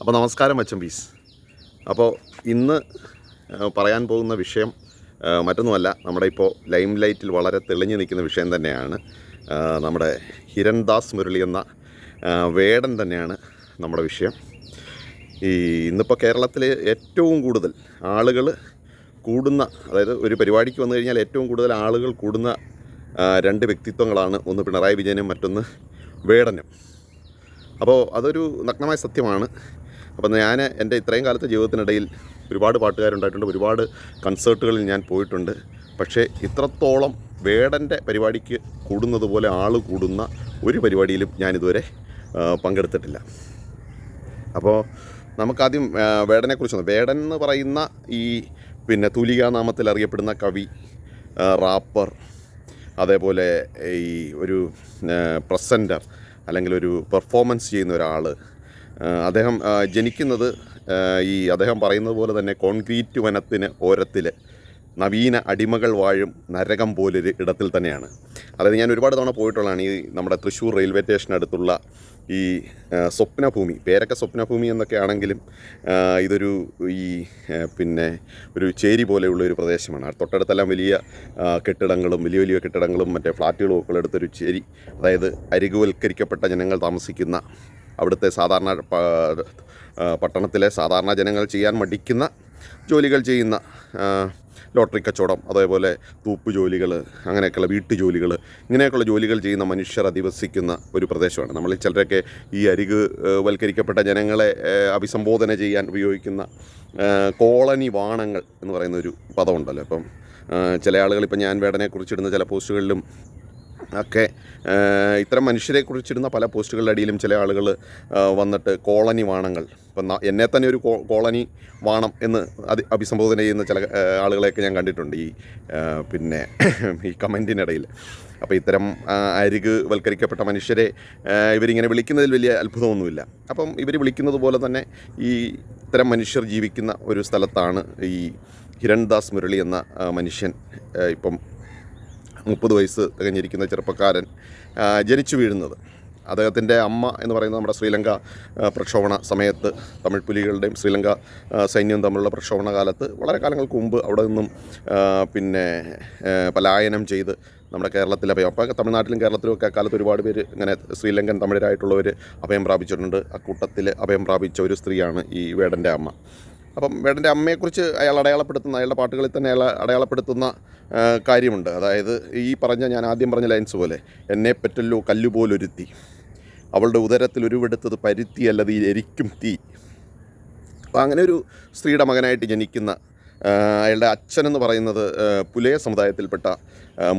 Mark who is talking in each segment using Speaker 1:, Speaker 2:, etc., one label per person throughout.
Speaker 1: അപ്പോൾ നമസ്കാരം അച്ഛൻ പീസ്. അപ്പോൾ ഇന്ന് പറയാൻ പോകുന്ന വിഷയം മറ്റൊന്നുമല്ല. നമ്മുടെ ഇപ്പോൾ ലൈം ലൈറ്റിൽ വളരെ തെളിഞ്ഞു നിൽക്കുന്ന വിഷയം തന്നെയാണ്. നമ്മുടെ ഹിരൺദാസ് മുരളി എന്ന വേടൻ തന്നെയാണ് നമ്മുടെ വിഷയം. ഈ ഇന്നിപ്പോൾ കേരളത്തിൽ ഏറ്റവും കൂടുതൽ ആളുകൾ കൂടുന്ന അതായത് ഒരു പരിപാടിക്ക് വന്നു കഴിഞ്ഞാൽ ഏറ്റവും കൂടുതൽ ആളുകൾ കൂടുന്ന രണ്ട് വ്യക്തിത്വങ്ങളാണ് ഒന്ന് പിണറായി വിജയനും മറ്റൊന്ന് വേടനും. അപ്പോൾ അതൊരു നഗ്നമായ സത്യമാണ്. അപ്പോൾ ഞാൻ എന്റെ ഇത്രയും കാലത്തെ ജീവിതത്തിനിടയിൽ ഒരുപാട് പാട്ടുകാരുണ്ടായിട്ടുണ്ട് ഒരുപാട് കൺസേർട്ടുകളിൽ ഞാൻ പോയിട്ടുണ്ട്. പക്ഷേ ഇത്രത്തോളം വേടന്റെ പരിപാടിക്ക് കൂടുന്നത് പോലെ ആൾ കൂടുന്ന ഒരു പരിപാടിയിലും ഞാനിതുവരെ പങ്കെടുത്തിട്ടില്ല. അപ്പോൾ നമുക്കാദ്യം വേടനെക്കുറിച്ചൊന്ന് വേടൻ എന്ന് പറയുന്ന ഈ പിന്നെ തൂലികാനാമത്തിൽ അറിയപ്പെടുന്ന കവി റാപ്പർ അതേപോലെ ഈ ഒരു പ്രസന്റർ അല്ലെങ്കിൽ ഒരു പെർഫോമൻസ് ചെയ്യുന്ന ഒരാൾ അദ്ദേഹം ജനിക്കുന്നത് ഈ അദ്ദേഹം പറയുന്നത് പോലെ തന്നെ കോൺക്രീറ്റ് വനത്തിന് ഓരത്തിൽ നവീന അടിമകൾ വാഴും നരകം പോലൊരു ഇടത്തിൽ തന്നെയാണ്. അതായത് ഞാൻ ഒരുപാട് തവണ പോയിട്ടുള്ളതാണ് ഈ നമ്മുടെ തൃശ്ശൂർ റെയിൽവേ സ്റ്റേഷനടുത്തുള്ള ഈ സ്വപ്നഭൂമി പേരൊക്കെ സ്വപ്നഭൂമി എന്നൊക്കെ ആണെങ്കിലും ഇതൊരു ഈ പിന്നെ ഒരു ചേരി പോലെയുള്ള ഒരു പ്രദേശമാണ്. തൊട്ടടുത്തെല്ലാം വലിയ കെട്ടിടങ്ങളും വലിയ വലിയ കെട്ടിടങ്ങളും മറ്റേ ഫ്ലാറ്റുകളും ഒക്കെ എടുത്തൊരു ചേരി അതായത് അരികുവൽക്കരിക്കപ്പെട്ട ജനങ്ങൾ താമസിക്കുന്ന അവിടുത്തെ സാധാരണ പട്ടണത്തിലെ സാധാരണ ജനങ്ങൾ ചെയ്യാൻ മടിക്കുന്ന ജോലികൾ ചെയ്യുന്ന ലോട്ടറി കച്ചവടം അതേപോലെ തൂപ്പ് ജോലികൾ അങ്ങനെയൊക്കെയുള്ള വീട്ടു ജോലികൾ ഇങ്ങനെയൊക്കെയുള്ള ജോലികൾ ചെയ്യുന്ന മനുഷ്യർ അധിവസിക്കുന്ന ഒരു പ്രദേശമാണ്. നമ്മളിൽ ചിലരൊക്കെ ഈ അരിക് വൽക്കരിക്കപ്പെട്ട ജനങ്ങളെ അഭിസംബോധന ചെയ്യാൻ ഉപയോഗിക്കുന്ന കോളനി വാണങ്ങൾ എന്ന് പറയുന്ന ഒരു പദമുണ്ടല്ലോ. ഇപ്പം ഏ, ചില ആളുകൾ ഇപ്പം ഞാൻ വേടനെക്കുറിച്ചിടുന്ന ചില പോസ്റ്റുകളിലും ഒക്കെ ഇത്തരം മനുഷ്യരെ കുറിച്ചിരുന്ന പല പോസ്റ്റുകളുടെ അടിയിലും ചില ആളുകൾ വന്നിട്ട് കോളനി വാണങ്ങൾ. ഇപ്പം എന്നെ തന്നെ ഒരു കോളനി വാണം എന്ന് അതി അഭിസംബോധന ചെയ്യുന്ന ചില ആളുകളെയൊക്കെ ഞാൻ കണ്ടിട്ടുണ്ട് ഈ പിന്നെ ഈ കമന്റിനിടയിൽ. അപ്പോൾ ഇത്തരം അരിക് വൽക്കരിക്കപ്പെട്ട മനുഷ്യരെ ഇവരിങ്ങനെ വിളിക്കുന്നതിൽ വലിയ അത്ഭുതമൊന്നുമില്ല. അപ്പം ഇവർ വിളിക്കുന്നത് പോലെ തന്നെ ഈ ഇത്തരം മനുഷ്യർ ജീവിക്കുന്ന ഒരു സ്ഥലത്താണ് ഈ ഹിരൺദാസ് മുരളി എന്ന മനുഷ്യൻ ഇപ്പം മുപ്പത് വയസ്സ് തികഞ്ഞിരിക്കുന്ന ചെറുപ്പക്കാരൻ ജനിച്ചു വീഴുന്നത്. അദ്ദേഹത്തിന്റെ അമ്മ എന്ന് പറയുന്നത് നമ്മുടെ ശ്രീലങ്ക പ്രക്ഷോഭണ സമയത്ത് തമിഴ് പുലികളുടെയും ശ്രീലങ്ക സൈന്യവും തമ്മിലുള്ള പ്രക്ഷോഭണ കാലത്ത് വളരെ കാലങ്ങൾക്ക് മുമ്പ് അവിടെ നിന്നും പിന്നെ പലായനം ചെയ്ത് നമ്മുടെ കേരളത്തിൽ അഭയം അപ്പോൾ തമിഴ്നാട്ടിലും കേരളത്തിലും ഒക്കെ അക്കാലത്ത് ഒരുപാട് പേര് ഇങ്ങനെ ശ്രീലങ്കൻ തമിഴരായിട്ടുള്ളവർ അഭയം പ്രാപിച്ചിട്ടുണ്ട്. അക്കൂട്ടത്തിൽ അഭയം പ്രാപിച്ച ഒരു സ്ത്രീയാണ് ഈ വേടന്റെ അമ്മ. അപ്പം വേടന്റെ അമ്മയെക്കുറിച്ച് അയാൾ അടയാളപ്പെടുത്തുന്ന അയാളുടെ പാട്ടുകളിൽ തന്നെ അയാൾ അടയാളപ്പെടുത്തുന്ന കാര്യമുണ്ട്. അതായത് ഈ പറഞ്ഞ ഞാൻ ആദ്യം പറഞ്ഞ ലൈൻസ് പോലെ എന്നെ പറ്റല്ലോ കല്ലുപോലൊരുത്തി അവളുടെ ഉദരത്തിൽ ഉരുവെടുത്തത് പരുത്തി അല്ലത് എരിക്കും തീ. അപ്പോൾ അങ്ങനെ ഒരു സ്ത്രീയുടെ മകനായിട്ട് ജനിക്കുന്ന അയാളുടെ അച്ഛൻ എന്ന് പറയുന്നത് പുലയ സമുദായത്തിൽപ്പെട്ട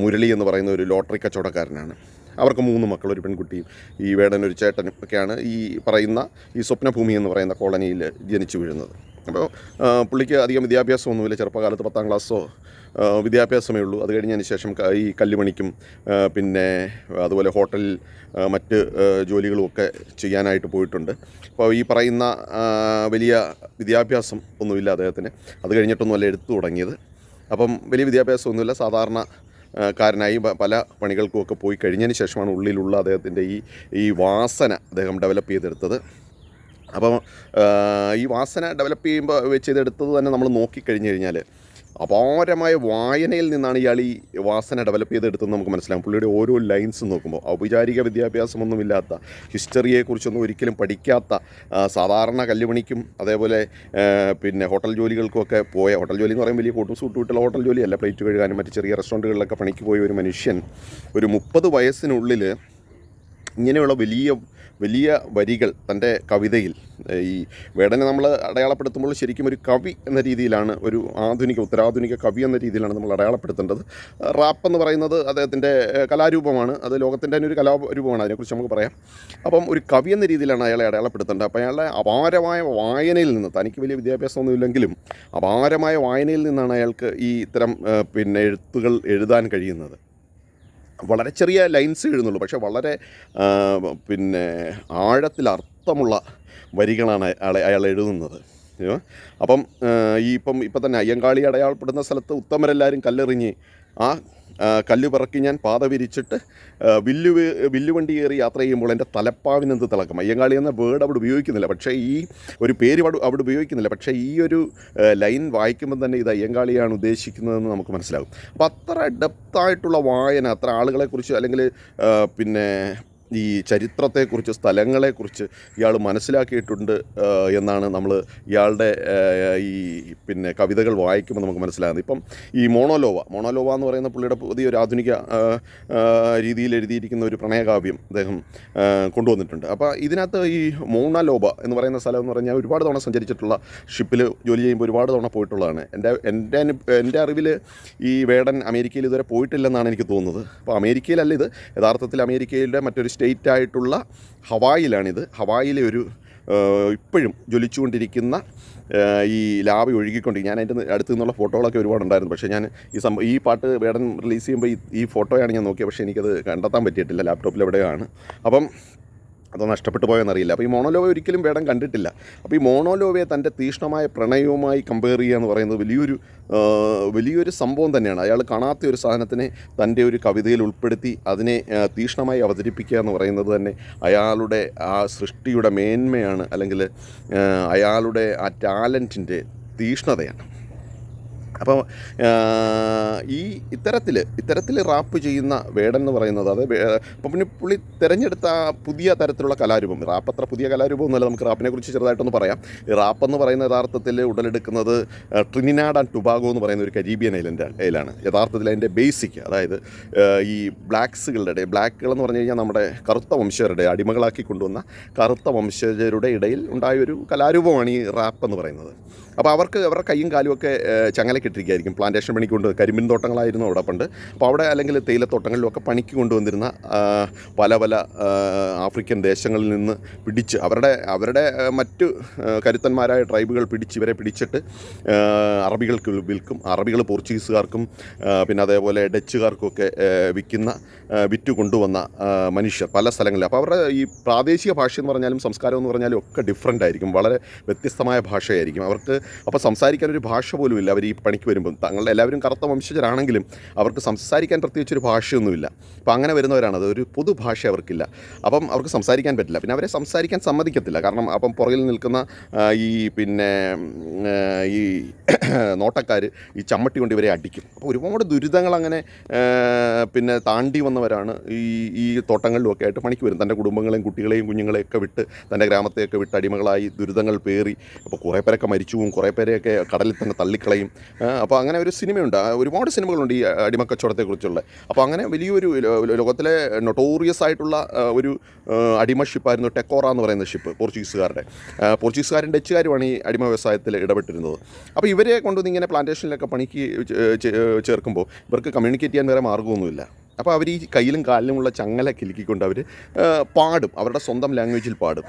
Speaker 1: മുരളി എന്ന് പറയുന്ന ഒരു ലോട്ടറി കച്ചവടക്കാരനാണ്. അവർക്ക് മൂന്ന് മക്കൾ ഒരു പെൺകുട്ടിയും ഈ വേടൻ ഒരു ചേട്ടനും ഒക്കെയാണ് ഈ പറയുന്ന ഈ സ്വപ്നഭൂമി എന്ന് പറയുന്ന കോളനിയിൽ ജനിച്ചു വീഴുന്നത്. അപ്പോൾ പുള്ളിക്ക് അധികം വിദ്യാഭ്യാസമൊന്നുമില്ല ചെറുപ്പകാലത്ത് പത്താം ക്ലാസ്സോ വിദ്യാഭ്യാസമേ ഉള്ളൂ. അത് കഴിഞ്ഞതിന് ശേഷം ഈ കല്ലുമണിക്കും പിന്നെ അതുപോലെ ഹോട്ടലിൽ മറ്റ് ജോലികളുമൊക്കെ ചെയ്യാനായിട്ട് പോയിട്ടുണ്ട്. അപ്പോൾ ഈ പറയുന്ന വലിയ വിദ്യാഭ്യാസം ഒന്നുമില്ല അദ്ദേഹത്തിന്. അത് കഴിഞ്ഞിട്ടൊന്നുമല്ല എടുത്തു തുടങ്ങിയത്. അപ്പം വലിയ വിദ്യാഭ്യാസമൊന്നുമില്ല. സാധാരണ കാരനായി പല പണികൾക്കും ഒക്കെ പോയി കഴിഞ്ഞതിന് ശേഷമാണ് ഉള്ളിലുള്ള അദ്ദേഹത്തിന്റെ ഈ ഈ വാസന അദ്ദേഹം ഡെവലപ്പ് ചെയ്തെടുത്തത്. അപ്പം ഈ വാസന ഡെവലപ്പ് ചെയ്യുമ്പോൾ ചെയ്തെടുത്തത് തന്നെ നമ്മൾ നോക്കിക്കഴിഞ്ഞ് കഴിഞ്ഞാൽ അപാരമായ വായനയിൽ നിന്നാണ് ഇയാൾ ഈ വാസന ഡെവലപ്പ് ചെയ്തെടുത്തെന്ന് നമുക്ക് മനസ്സിലാകും. പുള്ളിയുടെ ഓരോ ലൈൻസ് നോക്കുമ്പോൾ ഔപചാരിക വിദ്യാഭ്യാസമൊന്നുമില്ലാത്ത ഹിസ്റ്ററിയെക്കുറിച്ചൊന്നും ഒരിക്കലും പഠിക്കാത്ത സാധാരണ കല്ലുപണിക്കും അതേപോലെ പിന്നെ ഹോട്ടൽ ജോലികൾക്കൊക്കെ പോയ ഹോട്ടൽ ജോലി എന്ന് പറയുമ്പോൾ വലിയ കൂട്ടും സൂട്ട് വിട്ടുള്ള ഹോട്ടൽ ജോലിയല്ല പ്ലേറ്റ് കഴുകാനും മറ്റ് ചെറിയ റെസ്റ്റോറന്റുകളിലൊക്കെ പണിക്ക് പോയ ഒരു മനുഷ്യൻ. ഒരു മുപ്പത് വയസ്സിനുള്ളിൽ ഇങ്ങനെയുള്ള വലിയ വലിയ വരികൾ തന്റെ കവിതയിൽ ഈ വേടനെ നമ്മൾ അടയാളപ്പെടുത്തുമ്പോൾ ശരിക്കും ഒരു കവി എന്ന രീതിയിലാണ് ഒരു ആധുനിക ഉത്തരാധുനിക കവി എന്ന രീതിയിലാണ് നമ്മൾ അടയാളപ്പെടുത്തേണ്ടത്. റാപ്പ് എന്ന് പറയുന്നത് അദ്ദേഹത്തിന്റെ കലാരൂപമാണ്. അത് ലോകത്തിന്റെ തന്നെ ഒരു കലാരൂപമാണ് അതിനെക്കുറിച്ച് നമുക്ക് പറയാം. അപ്പം ഒരു കവി എന്ന രീതിയിലാണ് അയാളെ അടയാളപ്പെടുത്തേണ്ടത്. അപ്പോൾ അയാളുടെ അപാരമായ വായനയിൽ നിന്ന് തനിക്ക് വലിയ വിദ്യാഭ്യാസമൊന്നുമില്ലെങ്കിലും അപാരമായ വായനയിൽ നിന്നാണ് അയാൾക്ക് ഈ ഇത്തരം പിന്നെ എഴുത്തുകൾ എഴുതാൻ കഴിയുന്നത്. വളരെ ചെറിയ ലൈൻസ് എഴുതുന്നുള്ളൂ. പക്ഷേ വളരെ പിന്നെ ആഴത്തിൽ അർത്ഥമുള്ള വരികളാണ് അയാളെ അയാൾ എഴുതുന്നത്. അപ്പം ഈ ഇപ്പം ഇപ്പം തന്നെ അയ്യങ്കാളി അടയാളപ്പെടുന്ന സ്ഥലത്ത് ഉത്തമരെല്ലാവരും കല്ലെറിഞ്ഞ് ആ കല്ല് പിറക്കി ഞാൻ പാത വിരിച്ചിട്ട് വില്ലു വില്ലുവണ്ടി കയറി യാത്ര ചെയ്യുമ്പോൾ എന്റെ തലപ്പാവിനെന്ത് തിളക്കം? അയ്യങ്കാളി എന്ന വേർഡ് അവിടെ ഉപയോഗിക്കുന്നില്ല. പക്ഷേ ഈ ഒരു പേര് അവിടെ അവിടെ ഉപയോഗിക്കുന്നില്ല. പക്ഷേ ഈ ഒരു ലൈൻ വായിക്കുമ്പോൾ തന്നെ ഇത് അയ്യങ്കാളിയാണ് ഉദ്ദേശിക്കുന്നതെന്ന് നമുക്ക് മനസ്സിലാകും. അപ്പോൾ അത്ര ഡെപ്തായിട്ടുള്ള വായന അത്ര ആളുകളെക്കുറിച്ച് അല്ലെങ്കിൽ പിന്നെ ഈ ചരിത്രത്തെക്കുറിച്ച് സ്ഥലങ്ങളെക്കുറിച്ച് ഇയാൾ മനസ്സിലാക്കിയിട്ടുണ്ട് എന്നാണ് നമ്മൾ ഇയാളുടെ ഈ പിന്നെ കവിതകൾ വായിക്കുമ്പോൾ നമുക്ക് മനസ്സിലാകുന്നത്. ഇപ്പം ഈ മോണോലോവ മോണോലോവ എന്ന് പറയുന്ന പുള്ളിയുടെ പുതിയൊരു ആധുനിക രീതിയിൽ എഴുതിയിരിക്കുന്ന ഒരു പ്രണയകാവ്യം അദ്ദേഹം കൊണ്ടുവന്നിട്ടുണ്ട്. അപ്പോൾ ഇതിനകത്ത് ഈ മോണലോബ എന്ന് പറയുന്ന സ്ഥലം എന്ന് പറഞ്ഞാൽ ഒരുപാട് തവണ സഞ്ചരിച്ചിട്ടുള്ള ഷിപ്പിൽ ജോലി ചെയ്യുമ്പോൾ ഒരുപാട് തവണ പോയിട്ടുള്ളതാണ്. എന്റെ എന്റെ എന്റെ അറിവിൽ ഈ വേടൻ അമേരിക്കയിൽ ഇതുവരെ പോയിട്ടില്ലെന്നാണ് എനിക്ക് തോന്നുന്നത്. അപ്പോൾ അമേരിക്കയിലല്ല ഇത്. യഥാർത്ഥത്തിൽ അമേരിക്കയിലെ മറ്റൊരു സ്റ്റേറ്റ് ആയിട്ടുള്ള ഹവായിലാണിത്. ഹവായിലെ ഒരു ഇപ്പോഴും ജ്വലിച്ചുകൊണ്ടിരിക്കുന്ന ഈ ലാവ ഒഴുകിക്കൊണ്ടിരിക്കും. ഞാൻ അതിന്റെ അടുത്ത് നിന്നുള്ള ഫോട്ടോകളൊക്കെ ഒരുപാടുണ്ടായിരുന്നു. പക്ഷേ ഞാൻ ഈ സംഭവം ഈ പാട്ട് വേടൻ റിലീസ് ചെയ്യുമ്പോൾ ഈ ഫോട്ടോയാണ് ഞാൻ നോക്കിയത്. പക്ഷേ എനിക്കത് കണ്ടെത്താൻ പറ്റിയിട്ടില്ല. ലാപ്ടോപ്പിൽ എവിടെയാണ് അപ്പം അത് നഷ്ടപ്പെട്ടു പോയെന്നറിയില്ല. അപ്പോൾ ഈ മോണോലോവ ഒരിക്കലും വേടം കണ്ടിട്ടില്ല. അപ്പോൾ ഈ മോണോലോവയെ തന്റെ തീഷ്ണമായ പ്രണയവുമായി കമ്പയർ ചെയ്യുക എന്ന് പറയുന്നത് വലിയൊരു വലിയൊരു സംഭവം തന്നെയാണ്. അയാൾ കാണാത്ത ഒരു സാധനത്തിനെ തന്റെ ഒരു കവിതയിൽ ഉൾപ്പെടുത്തി അതിനെ തീഷ്ണമായി അവതരിപ്പിക്കുക എന്ന് പറയുന്നത് തന്നെ അയാളുടെ ആ സൃഷ്ടിയുടെ മേന്മയാണ് അല്ലെങ്കിൽ അയാളുടെ ആ ടാലന്റിന്റെ തീക്ഷ്ണതയാണ് അപ്പോൾ ഈ ഇത്തരത്തിൽ ഇത്തരത്തിൽ റാപ്പ് ചെയ്യുന്ന വേടൻ എന്ന് പറയുന്നത് അത് അപ്പോൾ അപ്പം പിന്നെ പുള്ളി തിരഞ്ഞെടുത്ത പുതിയ തരത്തിലുള്ള കലാരൂപം റാപ്പ് അത്ര പുതിയ കലാരൂപം ഒന്നുമല്ല നമുക്ക് റാപ്പിനെ കുറിച്ച് ചെറുതായിട്ടൊന്ന് പറയാം. ഈ റാപ്പ് എന്ന് പറയുന്ന യഥാർത്ഥത്തിൽ ഉടലെടുക്കുന്നത് ട്രിനിനാഡ് ആൻഡ് ടുബാഗോ എന്ന് പറയുന്ന ഒരു കരീബിയൻ ഐലൻഡ് ഐലാണ്. യഥാർത്ഥത്തിൽ അതിന്റെ ബേസിക് അതായത് ഈ ബ്ലാക്സുകളുടെ ബ്ലാക്കുകൾ എന്ന് പറഞ്ഞു കഴിഞ്ഞാൽ നമ്മുടെ കറുത്ത വംശജരുടെ അടിമകളാക്കി കൊണ്ടുവന്ന കറുത്ത വംശജരുടെ ഇടയിൽ ഉണ്ടായ ഒരു കലാരൂപമാണ് ഈ റാപ്പ് എന്ന് പറയുന്നത്. അപ്പോൾ അവർക്ക് അവരുടെ കൈയും കാലും ഒക്കെ ചങ്ങലക്കിട്ടിരിക്കുകയായിരിക്കും. പ്ലാന്റേഷൻ പണിക്ക് കൊണ്ട് കരിമ്പിൻ തോട്ടങ്ങളായിരുന്നു അവിടെ പണ്ട്. അപ്പോൾ അവിടെ അല്ലെങ്കിൽ തേയിലത്തോട്ടങ്ങളിലൊക്കെ പണിക്ക് കൊണ്ടുവന്നിരുന്ന പല പല ആഫ്രിക്കൻ ദേശങ്ങളിൽ നിന്ന് പിടിച്ച് അവരുടെ അവരുടെ മറ്റു കരുത്തന്മാരായ ട്രൈബുകൾ പിടിച്ച് ഇവരെ പിടിച്ചിട്ട് അറബികൾക്ക് വിൽക്കും. അറബികൾ പോർച്ചുഗീസുകാർക്കും പിന്നെ അതേപോലെ ഡച്ചുകാർക്കുമൊക്കെ വിൽക്കുന്ന വിറ്റ് കൊണ്ടുവന്ന മനുഷ്യർ പല സ്ഥലങ്ങളിൽ. അപ്പോൾ അവരുടെ ഈ പ്രാദേശിക ഭാഷ എന്ന് പറഞ്ഞാലും സംസ്കാരം എന്ന് പറഞ്ഞാലും ഒക്കെ ഡിഫറെന്റ് ആയിരിക്കും. വളരെ വ്യത്യസ്തമായ ഭാഷയായിരിക്കും. അവർക്ക് അപ്പോൾ സംസാരിക്കാൻ ഒരു ഭാഷ പോലുമില്ല. അവർ ഈ പണിക്ക് വരുമ്പം. തങ്ങളുടെ എല്ലാവരും കറുത്ത വംശജരാണെങ്കിലും അവർക്ക് സംസാരിക്കാൻ പ്രത്യേകിച്ച് ഒരു ഭാഷയൊന്നുമില്ല. അപ്പോൾ അങ്ങനെ വരുന്നവരാണ്. ഒരു പൊതു ഭാഷ അവർക്കില്ല. അപ്പം അവർക്ക് സംസാരിക്കാൻ പറ്റില്ല. പിന്നെ അവരെ സംസാരിക്കാൻ സമ്മതിക്കത്തില്ല. കാരണം അപ്പം പുറകിൽ നിൽക്കുന്ന ഈ പിന്നെ ഈ നോട്ടക്കാർ ഈ ചമ്മട്ടി കൊണ്ട് ഇവരെ അടിക്കും. അപ്പോൾ ഒരുപാട് ദുരിതങ്ങൾ അങ്ങനെ പിന്നെ താണ്ടി വന്നവരാണ് ഈ ഈ തോട്ടങ്ങളിലുമൊക്കെ ആയിട്ട് പണിക്ക് വരും തന്റെ കുടുംബങ്ങളെയും കുട്ടികളെയും കുഞ്ഞുങ്ങളെയൊക്കെ വിട്ട് തന്റെ ഗ്രാമത്തെയൊക്കെ വിട്ട് അടിമകളായി ദുരിതങ്ങൾ പേറി. അപ്പോൾ കുറേ പേരൊക്കെ മരിച്ചു പോകും കുറേ പേരെയൊക്കെ കടലിൽ തന്നെ തള്ളിക്കളയും. അപ്പോൾ അങ്ങനെ ഒരു സിനിമയുണ്ട്. ഒരുപാട് സിനിമകളുണ്ട് ഈ അടിമക്കച്ചവടത്തെക്കുറിച്ചുള്ള. അപ്പോൾ അങ്ങനെ വലിയൊരു ലോകത്തിലെ നൊട്ടോറിയസ് ആയിട്ടുള്ള ഒരു അടിമ ഷിപ്പായിരുന്നു ടെക്കോറ എന്ന് പറയുന്ന ഷിപ്പ് പോർച്ചുഗീസുകാരുടെ. പോർച്ചുഗീസുകാരും ഡച്ചുകാരുമാണ് ഈ അടിമ വ്യവസായത്തിൽ ഇടപെട്ടിരുന്നത്. അപ്പോൾ ഇവരെ കൊണ്ടുവന്ന് ഇങ്ങനെ പ്ലാന്റേഷനിലൊക്കെ പണിക്ക് ചേർക്കുമ്പോൾ ഇവർക്ക് കമ്മ്യൂണിക്കേറ്റ് ചെയ്യാൻ വേറെ മാർഗമൊന്നുമില്ല. അപ്പോൾ അവർ ഈ കയ്യിലും കാലിലുമുള്ള ചങ്ങല കിലുക്കിക്കൊണ്ട് അവർ പാടും. അവരുടെ സ്വന്തം ലാംഗ്വേജിൽ പാടും.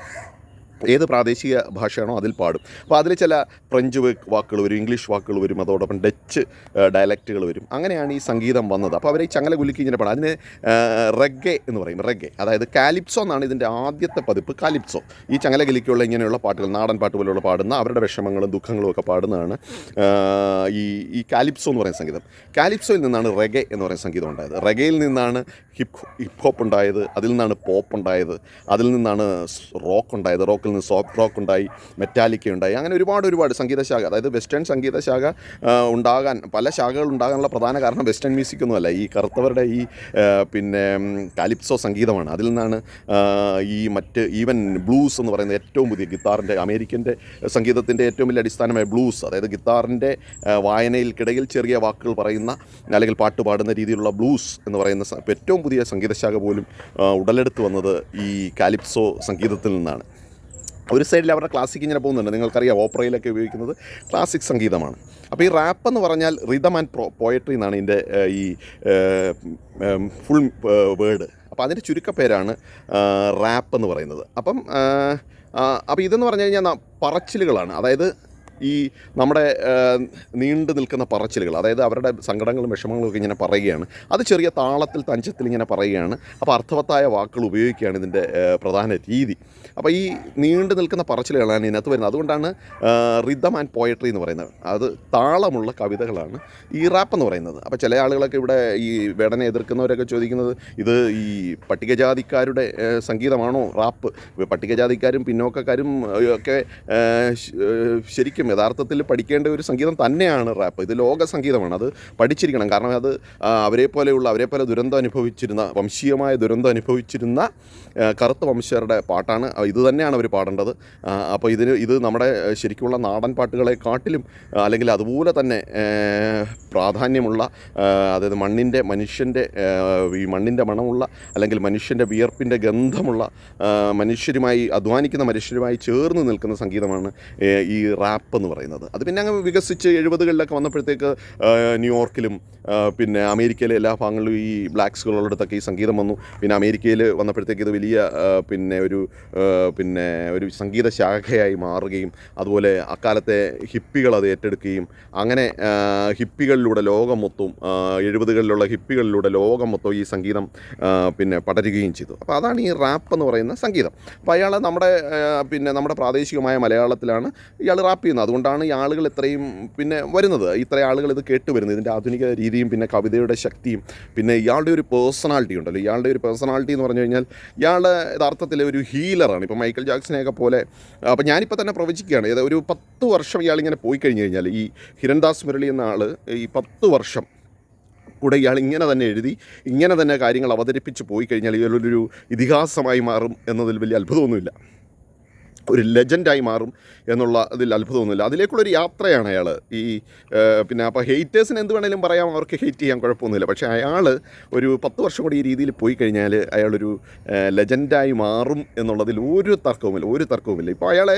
Speaker 1: ഏത് പ്രാദേശിക ഭാഷയാണോ അതിൽ പാടും. അപ്പോൾ അതിൽ ചില ഫ്രഞ്ച് വാക്കുകൾ വരും ഇംഗ്ലീഷ് വാക്കുകൾ വരും അതോടൊപ്പം ഡച്ച് ഡയലക്റ്റുകൾ വരും. അങ്ങനെയാണ് ഈ സംഗീതം വന്നത്. അപ്പോൾ അവരെ ചങ്ങല കുലുക്കി ഇങ്ങനെ പാടും. അതിന് റെഗ്ഗെ എന്ന് പറയും. റെഗ്ഗെ അതായത് കാലിപ്സോ എന്നാണ് ഇതിന്റെ ആദ്യത്തെ പതിപ്പ്. കാലിപ്സോ. ഈ ചങ്ങല കുലുക്കിയുള്ള ഇങ്ങനെയുള്ള പാട്ടുകൾ നാടൻ പാട്ട് പോലെയുള്ള പാടുന്ന അവരുടെ വിഷമങ്ങളും ദുഃഖങ്ങളും ഒക്കെ പാടുന്നതാണ് ഈ ഈ കാലിപ്സോ എന്ന് പറയുന്ന സംഗീതം. കാലിപ്സോയിൽ നിന്നാണ് റെഗെ എന്ന് പറയുന്ന സംഗീതം ഉണ്ടായത്. റെഗയിൽ നിന്നാണ് ഹിപ് ഹിപ്പ് ഹോപ്പ് ഉണ്ടായത് അതിൽ നിന്നാണ് പോപ്പ് ഉണ്ടായത് അതിൽ നിന്നാണ് റോക്ക് ഉണ്ടായത്. റോക്കിൽ നിന്ന് സോഫ്റ്റ് റോക്ക് ഉണ്ടായി മെറ്റാലിക്ക ഉണ്ടായി അങ്ങനെ ഒരുപാട് ഒരുപാട് സംഗീതശാഖ അതായത് വെസ്റ്റേൺ സംഗീതശാഖ ഉണ്ടാകാൻ പല ശാഖകൾ ഉണ്ടാകാനുള്ള പ്രധാന കാരണം വെസ്റ്റേൺ മ്യൂസിക് ഒന്നുമല്ല. ഈ കറുത്തവരുടെ ഈ പിന്നെ കാലിപ്സോ സംഗീതമാണ്. അതിൽ നിന്നാണ് ഈ മറ്റ് ഈവൻ ബ്ലൂസ് എന്ന് പറയുന്നത് ഏറ്റവും പുതിയ ഗിത്താറിന്റെ അമേരിക്കന്റെ സംഗീതത്തിന്റെ ഏറ്റവും വലിയ അടിസ്ഥാനമായ ബ്ലൂസ് അതായത് ഗിത്താറിന്റെ വായനയിൽക്കിടയിൽ ചെറിയ വാക്കുകൾ പറയുന്ന അല്ലെങ്കിൽ പാട്ട് പാടുന്ന രീതിയിലുള്ള ബ്ലൂസ് എന്ന് പറയുന്ന ഏറ്റവും പുതിയ സംഗീതശാഖ പോലും ഉടലെടുത്ത് വന്നത് ഈ കാലിപ്സോ സംഗീതത്തിൽ നിന്നാണ്. ഒരു സൈഡിൽ അവരുടെ ക്ലാസിക് ഇങ്ങനെ പോകുന്നുണ്ട്. നിങ്ങൾക്കറിയാം ഓപ്പറയിലൊക്കെ ഉപയോഗിക്കുന്നത് ക്ലാസിക് സംഗീതമാണ്. അപ്പോൾ ഈ റാപ്പ് എന്ന് പറഞ്ഞാൽ റിതം ആൻഡ് പ്രോ പോയട്രി എന്നാണ് ഇതിന്റെ ഈ ഫുൾ വേർഡ് അപ്പോൾ അതിന്റെ ചുരുക്കപ്പേരാണ് റാപ്പ് എന്ന് പറയുന്നത്. അപ്പം അപ്പോൾ ഇതെന്ന് പറഞ്ഞു കഴിഞ്ഞാൽ പറച്ചിലുകളാണ്. അതായത് ഈ നമ്മുടെ നീണ്ടു നിൽക്കുന്ന പറച്ചിലുകൾ അതായത് അവരുടെ സങ്കടങ്ങളും വിഷമങ്ങളും ഒക്കെ ഇങ്ങനെ പറയുകയാണ്. അത് ചെറിയ താളത്തിൽ തഞ്ചത്തിൽ ഇങ്ങനെ പറയുകയാണ്. അപ്പോൾ അർത്ഥവത്തായ വാക്കുകൾ ഉപയോഗിക്കുകയാണ് ഇതിന്റെ പ്രധാന രീതി. അപ്പോൾ ഈ നീണ്ടു നിൽക്കുന്ന പറച്ചിലുകളാണ് ഇതിനകത്ത് വരുന്നത്. അതുകൊണ്ടാണ് റിതം ആൻഡ് പോയട്രി എന്ന് പറയുന്നത്. അത് താളമുള്ള കവിതകളാണ് ഈ റാപ്പ് എന്ന് പറയുന്നത്. അപ്പോൾ ചില ആളുകളൊക്കെ ഇവിടെ ഈ വേടനെ എതിർക്കുന്നവരൊക്കെ ചോദിക്കുന്നത് ഇത് ഈ പട്ടികജാതിക്കാരുടെ സംഗീതമാണോ റാപ്പ് പട്ടികജാതിക്കാരും പിന്നോക്കക്കാരും ഒക്കെ ശരിക്കും യഥാർത്ഥത്തിൽ പഠിക്കേണ്ട ഒരു സംഗീതം തന്നെയാണ് റാപ്പ് ഇത് ലോക സംഗീതമാണ്. അത് പഠിച്ചിരിക്കണം. കാരണം അത് അവരെ പോലെയുള്ള അവരെ പോലെ ദുരന്തം അനുഭവിച്ചിരുന്ന വംശീയമായ ദുരന്തം അനുഭവിച്ചിരുന്ന കറുത്ത വംശജരുടെ പാട്ടാണ് ഇത് തന്നെയാണ് അവർ പാടേണ്ടത്. അപ്പോൾ ഇതിന് ഇത് നമ്മുടെ ശരിക്കുള്ള നാടൻ പാട്ടുകളെ കാട്ടിലും അല്ലെങ്കിൽ അതുപോലെ തന്നെ പ്രാധാന്യമുള്ള അതായത് മണ്ണിന്റെ മനുഷ്യന്റെ ഈ മണ്ണിന്റെ മണമുള്ള അല്ലെങ്കിൽ മനുഷ്യന്റെ വിയർപ്പിന്റെ ഗന്ധമുള്ള മനുഷ്യരുമായി അധ്വാനിക്കുന്ന മനുഷ്യരുമായി ചേർന്ന് നിൽക്കുന്ന സംഗീതമാണ് ഈ റാപ്പ് എന്ന് പറയുന്നത്. അത് പിന്നെ അങ്ങ് വികസിച്ച് എഴുപതുകളിലൊക്കെ വന്നപ്പോഴത്തേക്ക് ന്യൂയോർക്കിലും പിന്നെ അമേരിക്കയിലെ എല്ലാ ഭാഗങ്ങളിലും ഈ ബ്ലാക്സുകളുടെ അടുത്തൊക്കെ ഈ സംഗീതം വന്നു. പിന്നെ അമേരിക്കയിൽ വന്നപ്പോഴത്തേക്ക് ഇത് വലിയ പിന്നെ ഒരു പിന്നെ ഒരു സംഗീത ശാഖയായി മാറുകയും അതുപോലെ അക്കാലത്തെ ഹിപ്പികൾ അത് ഏറ്റെടുക്കുകയും അങ്ങനെ ഹിപ്പികളിലൂടെ ലോകം മൊത്തം എഴുപതുകളിലുള്ള ഹിപ്പികളിലൂടെ ലോകം മൊത്തം ഈ സംഗീതം പിന്നെ പടരുകയും ചെയ്തു. അപ്പോൾ അതാണ് ഈ റാപ്പ് എന്ന് പറയുന്ന സംഗീതം. അപ്പോൾ അയാൾ നമ്മുടെ പിന്നെ നമ്മുടെ പ്രാദേശികമായ മലയാളത്തിലാണ് ഇയാൾ റാപ്പ് ചെയ്യുന്നത്. അതുകൊണ്ടാണ് ഈ ആളുകൾ ഇത്രയും പിന്നെ വരുന്നത്. ഇത്ര ആളുകൾ ഇത് കേട്ട് വരുന്നത്. ഇതിന്റെ ആധുനിക രീതിയും പിന്നെ കവിതയുടെ ശക്തിയും പിന്നെ ഇയാളുടെ ഒരു പേഴ്സണാലിറ്റി ഉണ്ടല്ലോ. ഇയാളുടെ ഒരു പേഴ്സണാലിറ്റി എന്ന് പറഞ്ഞു കഴിഞ്ഞാൽ ഇയാൾ യഥാർത്ഥത്തിൽ ഒരു ഹീലറാണ് ഇപ്പോൾ മൈക്കൽ ജാക്സനെയൊക്കെ പോലെ അപ്പോൾ ഞാനിപ്പോൾ തന്നെ പ്രവചിക്കുകയാണ്. ഏതാ ഒരു പത്ത് വർഷം ഇയാളിങ്ങനെ പോയി കഴിഞ്ഞ് കഴിഞ്ഞാൽ ഈ ഹിരൺദാസ് മുരളി എന്ന ആൾ ഈ പത്ത് വർഷം കൂടെ ഇയാൾ ഇങ്ങനെ തന്നെ എഴുതി ഇങ്ങനെ തന്നെ കാര്യങ്ങൾ അവതരിപ്പിച്ച് പോയി കഴിഞ്ഞാൽ ഇയാളൊരു ഇതിഹാസമായി മാറും എന്നതിൽ വലിയ അത്ഭുതമൊന്നുമില്ല. ഒരു ലെജൻഡായി മാറും എന്നുള്ള അതിൽ അത്ഭുതമൊന്നുമില്ല അതിലേക്കുള്ളൊരു യാത്രയാണ് അയാൾ ഈ പിന്നെ അപ്പോൾ ഹെയ്റ്റേഴ്സിന് എന്ത് വേണേലും പറയാം അവർക്ക് ഹെയ്റ്റ് ചെയ്യാൻ കുഴപ്പമൊന്നുമില്ല. പക്ഷേ അയാൾ ഒരു പത്ത് വർഷം കൂടി ഈ രീതിയിൽ പോയി കഴിഞ്ഞാൽ അയാളൊരു ലെജൻഡായി മാറും എന്നുള്ളതിൽ ഒരു തർക്കവുമില്ല ഒരു തർക്കവുമില്ല. ഇപ്പോൾ അയാളെ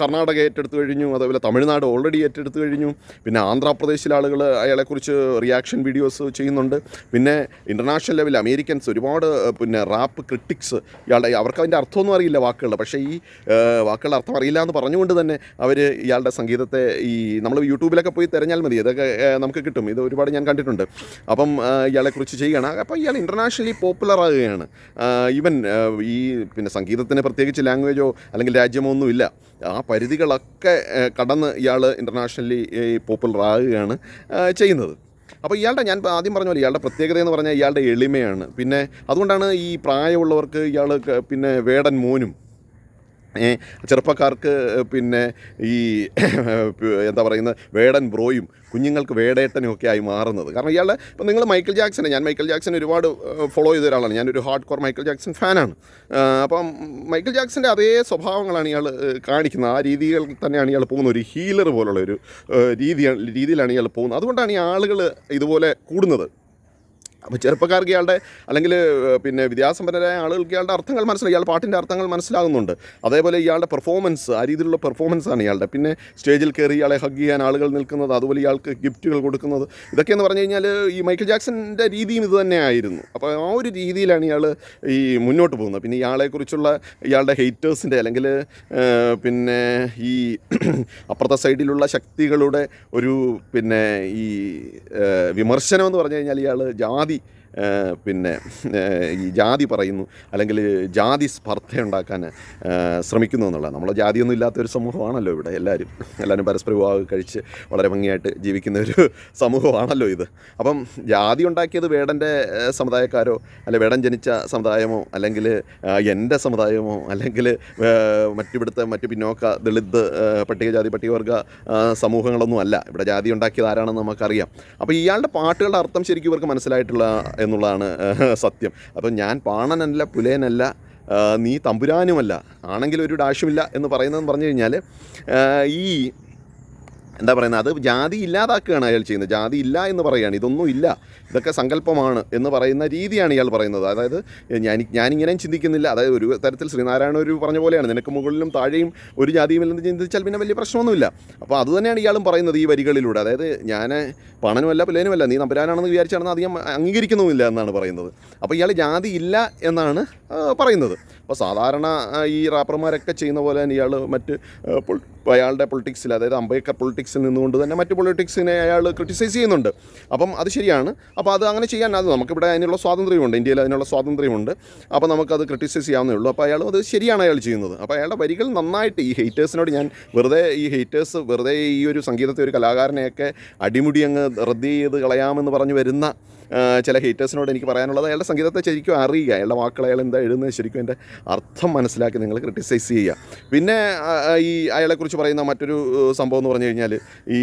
Speaker 1: കർണാടക ഏറ്റെടുത്ത് കഴിഞ്ഞു അതേപോലെ തമിഴ്നാട് ഓൾറെഡി ഏറ്റെടുത്ത് കഴിഞ്ഞു. പിന്നെ ആന്ധ്രാപ്രദേശിലെ ആളുകൾ അയാളെക്കുറിച്ച് റിയാക്ഷൻ വീഡിയോസ് ചെയ്യുന്നുണ്ട്. പിന്നെ ഇന്റർനാഷണൽ ലെവലിൽ അമേരിക്കൻസ് ഒരുപാട് പിന്നെ റാപ്പ് ക്രിട്ടിക്സ് ഇയാളുടെ അവർക്ക് അതിന്റെ അർത്ഥമൊന്നും അറിയില്ല വാക്കുകളുടെ പക്ഷേ ഈ വാക്കുകളുടെ അർത്ഥം അറിയില്ല എന്ന് പറഞ്ഞുകൊണ്ട് തന്നെ അവർ ഇയാളുടെ സംഗീതത്തെ ഈ നമ്മൾ യൂട്യൂബിലൊക്കെ പോയി തിരഞ്ഞാൽ മതി. ഇതൊക്കെ നമുക്ക് കിട്ടും. ഇത് ഒരുപാട് ഞാൻ കണ്ടിട്ടുണ്ട്. അപ്പം ഇയാളെക്കുറിച്ച് ചെയ്യുകയാണ് അപ്പോൾ ഇയാൾ ഇന്റർനാഷണലി പോപ്പുലർ ആകുകയാണ്. ഈവൻ ഈ പിന്നെ സംഗീതത്തിന് പ്രത്യേകിച്ച് ലാംഗ്വേജോ അല്ലെങ്കിൽ രാജ്യമോ ഒന്നുമില്ല. ആ പരിധികളൊക്കെ കടന്ന് ഇയാൾ ഇന്റർനാഷണലി പോപ്പുലർ ആകുകയാണ് ചെയ്യുന്നത്. അപ്പോൾ ഇയാളുടെ ഞാൻ ആദ്യം പറഞ്ഞ പോലെ ഇയാളുടെ പ്രത്യേകത എന്ന് പറഞ്ഞാൽ ഇയാളുടെ എളിമയാണ്. പിന്നെ അതുകൊണ്ടാണ് ഈ പ്രായമുള്ളവർക്ക് ഇയാൾ പിന്നെ വേടൻ മോനും ഏ, ചെറുപ്പക്കാർക്ക് പിന്നെ ഈ എന്താ പറയുന്നത് വേടൻ ബ്രോയും കുഞ്ഞുങ്ങൾക്ക് വേടേട്ടനും ഒക്കെ ആയി മാറുന്നത്. കാരണം ഇയാളുടെ ഇപ്പം നിങ്ങൾ മൈക്കിൾ ജാക്സനെ ഞാൻ മൈക്കിൾ ജാക്സൺ ഒരുപാട് ഫോളോ ചെയ്ത ഒരാളാണ്. ഞാനൊരു ഹാർഡ് കോർ മൈക്കിൾ ജാക്സൺ ഫാനാണ്. അപ്പം മൈക്കിൾ ജാക്സന്റെ അതേ സ്വഭാവങ്ങളാണ് ഇയാൾ കാണിക്കുന്നത്. ആ രീതിയിൽ തന്നെയാണ് ഇയാൾ പോകുന്നത്. ഒരു ഹീലർ പോലുള്ള ഒരു രീതിയാണ് രീതിയിലാണ് ഇയാൾ പോകുന്നത്. അതുകൊണ്ടാണ് ഈ ആളുകൾ ഇതുപോലെ കൂടുന്നത്. അപ്പോൾ ചെറുപ്പക്കാർക്ക് ഇയാളുടെ അല്ലെങ്കിൽ പിന്നെ വിദ്യാസമ്പന്നരായ ആളുകൾക്ക് ഇയാളുടെ അർത്ഥങ്ങൾ മനസ്സിലായി. ഇയാൾ പാട്ടിന്റെ അർത്ഥങ്ങൾ മനസ്സിലാകുന്നുണ്ട്. അതേപോലെ ഇയാളുടെ പെർഫോമൻസ് ആ രീതിയിലുള്ള പെർഫോമൻസ് ആണ് ഇയാളുടെ. പിന്നെ സ്റ്റേജിൽ കയറി ഇയാളെ ഹഗ് ചെയ്യാൻ ആളുകൾ നിൽക്കുന്നത് അതുപോലെ ഇയാൾക്ക് ഗിഫ്റ്റുകൾ കൊടുക്കുന്നത് ഇതൊക്കെയെന്ന് പറഞ്ഞു കഴിഞ്ഞാൽ ഈ മൈക്കിൾ ജാക്സന്റെ രീതിയും ഇത് തന്നെയായിരുന്നു അപ്പോൾ ആ ഒരു രീതിയിലാണ് ഇയാൾ ഈ മുന്നോട്ട് പോകുന്നത്. പിന്നെ ഇയാളെക്കുറിച്ചുള്ള ഇയാളുടെ ഹെയ്റ്റേഴ്സിന്റെ അല്ലെങ്കിൽ പിന്നെ ഈ അപ്പുറത്തെ സൈഡിലുള്ള ശക്തികളുടെ ഒരു പിന്നെ ഈ വിമർശനം എന്ന് പറഞ്ഞു കഴിഞ്ഞാൽ ഇയാൾ ജാതി പിന്നെ ഈ ജാതി പറയുന്നു അല്ലെങ്കിൽ ജാതി സ്പർദ്ധ ഉണ്ടാക്കാൻ ശ്രമിക്കുന്നു എന്നുള്ളത് നമ്മൾ ജാതിയൊന്നും ഇല്ലാത്ത ഒരു സമൂഹമാണല്ലോ ഇവിടെ എല്ലാവരും എല്ലാവരും പരസ്പര വിവാഹം കഴിച്ച് വളരെ ഭംഗിയായിട്ട് ജീവിക്കുന്ന ഒരു സമൂഹമാണല്ലോ ഇത്. അപ്പം ജാതി ഉണ്ടാക്കിയത് വേടന്റെ സമുദായക്കാരോ അല്ലെ വേടൻ ജനിച്ച സമുദായമോ അല്ലെങ്കിൽ എന്റെ സമുദായമോ അല്ലെങ്കിൽ മറ്റിവിടുത്തെ മറ്റ് പിന്നോക്ക ദളിത് പട്ടികജാതി പട്ടികവർഗ സമൂഹങ്ങളൊന്നും അല്ല. ഇവിടെ ജാതി ഉണ്ടാക്കിയത് ആരാണെന്ന് നമുക്കറിയാം. അപ്പോൾ ഇയാളുടെ പാട്ടുകളുടെ അർത്ഥം ശരിക്കും ഇവർക്ക് മനസ്സിലായിട്ടുള്ള എന്നുള്ളതാണ് സത്യം. അപ്പം ഞാൻ പാണനല്ല പുലേനല്ല നീ തമ്പുരാനുമല്ല. ആണെങ്കിൽ ഒരു ഡാഷുമില്ല എന്ന് പറയുന്നതെന്ന് പറഞ്ഞു കഴിഞ്ഞാൽ ഈ എന്താ പറയുന്നത് അത് ജാതി ഇല്ലാതാക്കുകയാണ് അയാൾ ചെയ്യുന്നത്. ജാതി ഇല്ല എന്ന് പറയുകയാണ്. ഇതൊന്നും ഇല്ല. ഇതൊക്കെ സങ്കല്പമാണ് എന്ന് പറയുന്ന രീതിയാണ് ഇയാൾ പറയുന്നത്. അതായത് ഞാൻ ഞാനിങ്ങനെയും ചിന്തിക്കുന്നില്ല. അതായത് ഒരു തരത്തിൽ ശ്രീനാരായണ ഒരു പറഞ്ഞ പോലെയാണ്. നിനക്ക് മുകളിലും താഴെയും ഒരു ജാതിയുമില്ലെന്ന് ചിന്തിച്ചാൽ പിന്നെ വലിയ പ്രശ്നമൊന്നുമില്ല. അപ്പോൾ അതുതന്നെയാണ് ഇയാളും പറയുന്നത് ഈ വരികളിലൂടെ. അതായത് ഞാൻ പണനുമല്ല പുലേനുമല്ല നീ നമ്പരാനാണെന്ന് വിചാരിച്ചാണെന്ന് അധികം അംഗീകരിക്കുന്നുമില്ല എന്നാണ് പറയുന്നത്. അപ്പോൾ ഇയാൾ ജാതി ഇല്ല എന്നാണ് പറയുന്നത്. അപ്പോൾ സാധാരണ ഈ റാപ്പർമാരൊക്കെ ചെയ്യുന്ന പോലെ തന്നെ ഇയാൾ മറ്റ് അയാളുടെ പൊളിറ്റിക്സിൽ അതായത് അംബേദ്കർ പൊളിറ്റിക്സിൽ നിന്നുകൊണ്ട് തന്നെ മറ്റ് പൊളിറ്റിക്സിനെ അയാൾ ക്രിറ്റിസൈസ് ചെയ്യുന്നുണ്ട്. അപ്പം അത് ശരിയാണ്. അപ്പോൾ അത് അങ്ങനെ ചെയ്യാൻ അത് നമുക്കിവിടെ അതിനുള്ള സ്വാതന്ത്ര്യമുണ്ട്. ഇന്ത്യയിൽ അതിനുള്ള സ്വാതന്ത്ര്യമുണ്ട്. അപ്പോൾ നമുക്കത് ക്രിറ്റിസൈസ് ചെയ്യാവുന്നേ ഉള്ളൂ അപ്പോൾ അയാൾ അത് ശരിയാണ് അയാൾ ചെയ്യുന്നത്. അപ്പോൾ അയാളുടെ വരികൾ നന്നായിട്ട് ഈ ഹെയ്റ്റേഴ്സിനോട് ഞാൻ വെറുതെ ഈ ഹെയ്റ്റേഴ്സ് വെറുതെ ഈ ഒരു സംഗീതത്തെ ഒരു കലാകാരനെയൊക്കെ അടിമുടി അങ്ങ് റദ്ദ് ചെയ്ത് കളയാമെന്ന് പറഞ്ഞു വരുന്ന ചില ഹീറ്റേഴ്സിനോട് എനിക്ക് പറയാനുള്ളത് അയാളുടെ സംഗീതത്തെ ശരിക്കും അറിയുക. അയാളുടെ വാക്കുകൾ അയാൾ എന്താ എഴുതുന്നത് ശരിക്കും എന്റെ അർത്ഥം മനസ്സിലാക്കി നിങ്ങൾ ക്രിട്ടിസൈസ് ചെയ്യുക. പിന്നെ ഈ അയാളെക്കുറിച്ച് പറയുന്ന മറ്റൊരു സംഭവം എന്ന് പറഞ്ഞു കഴിഞ്ഞാൽ ഈ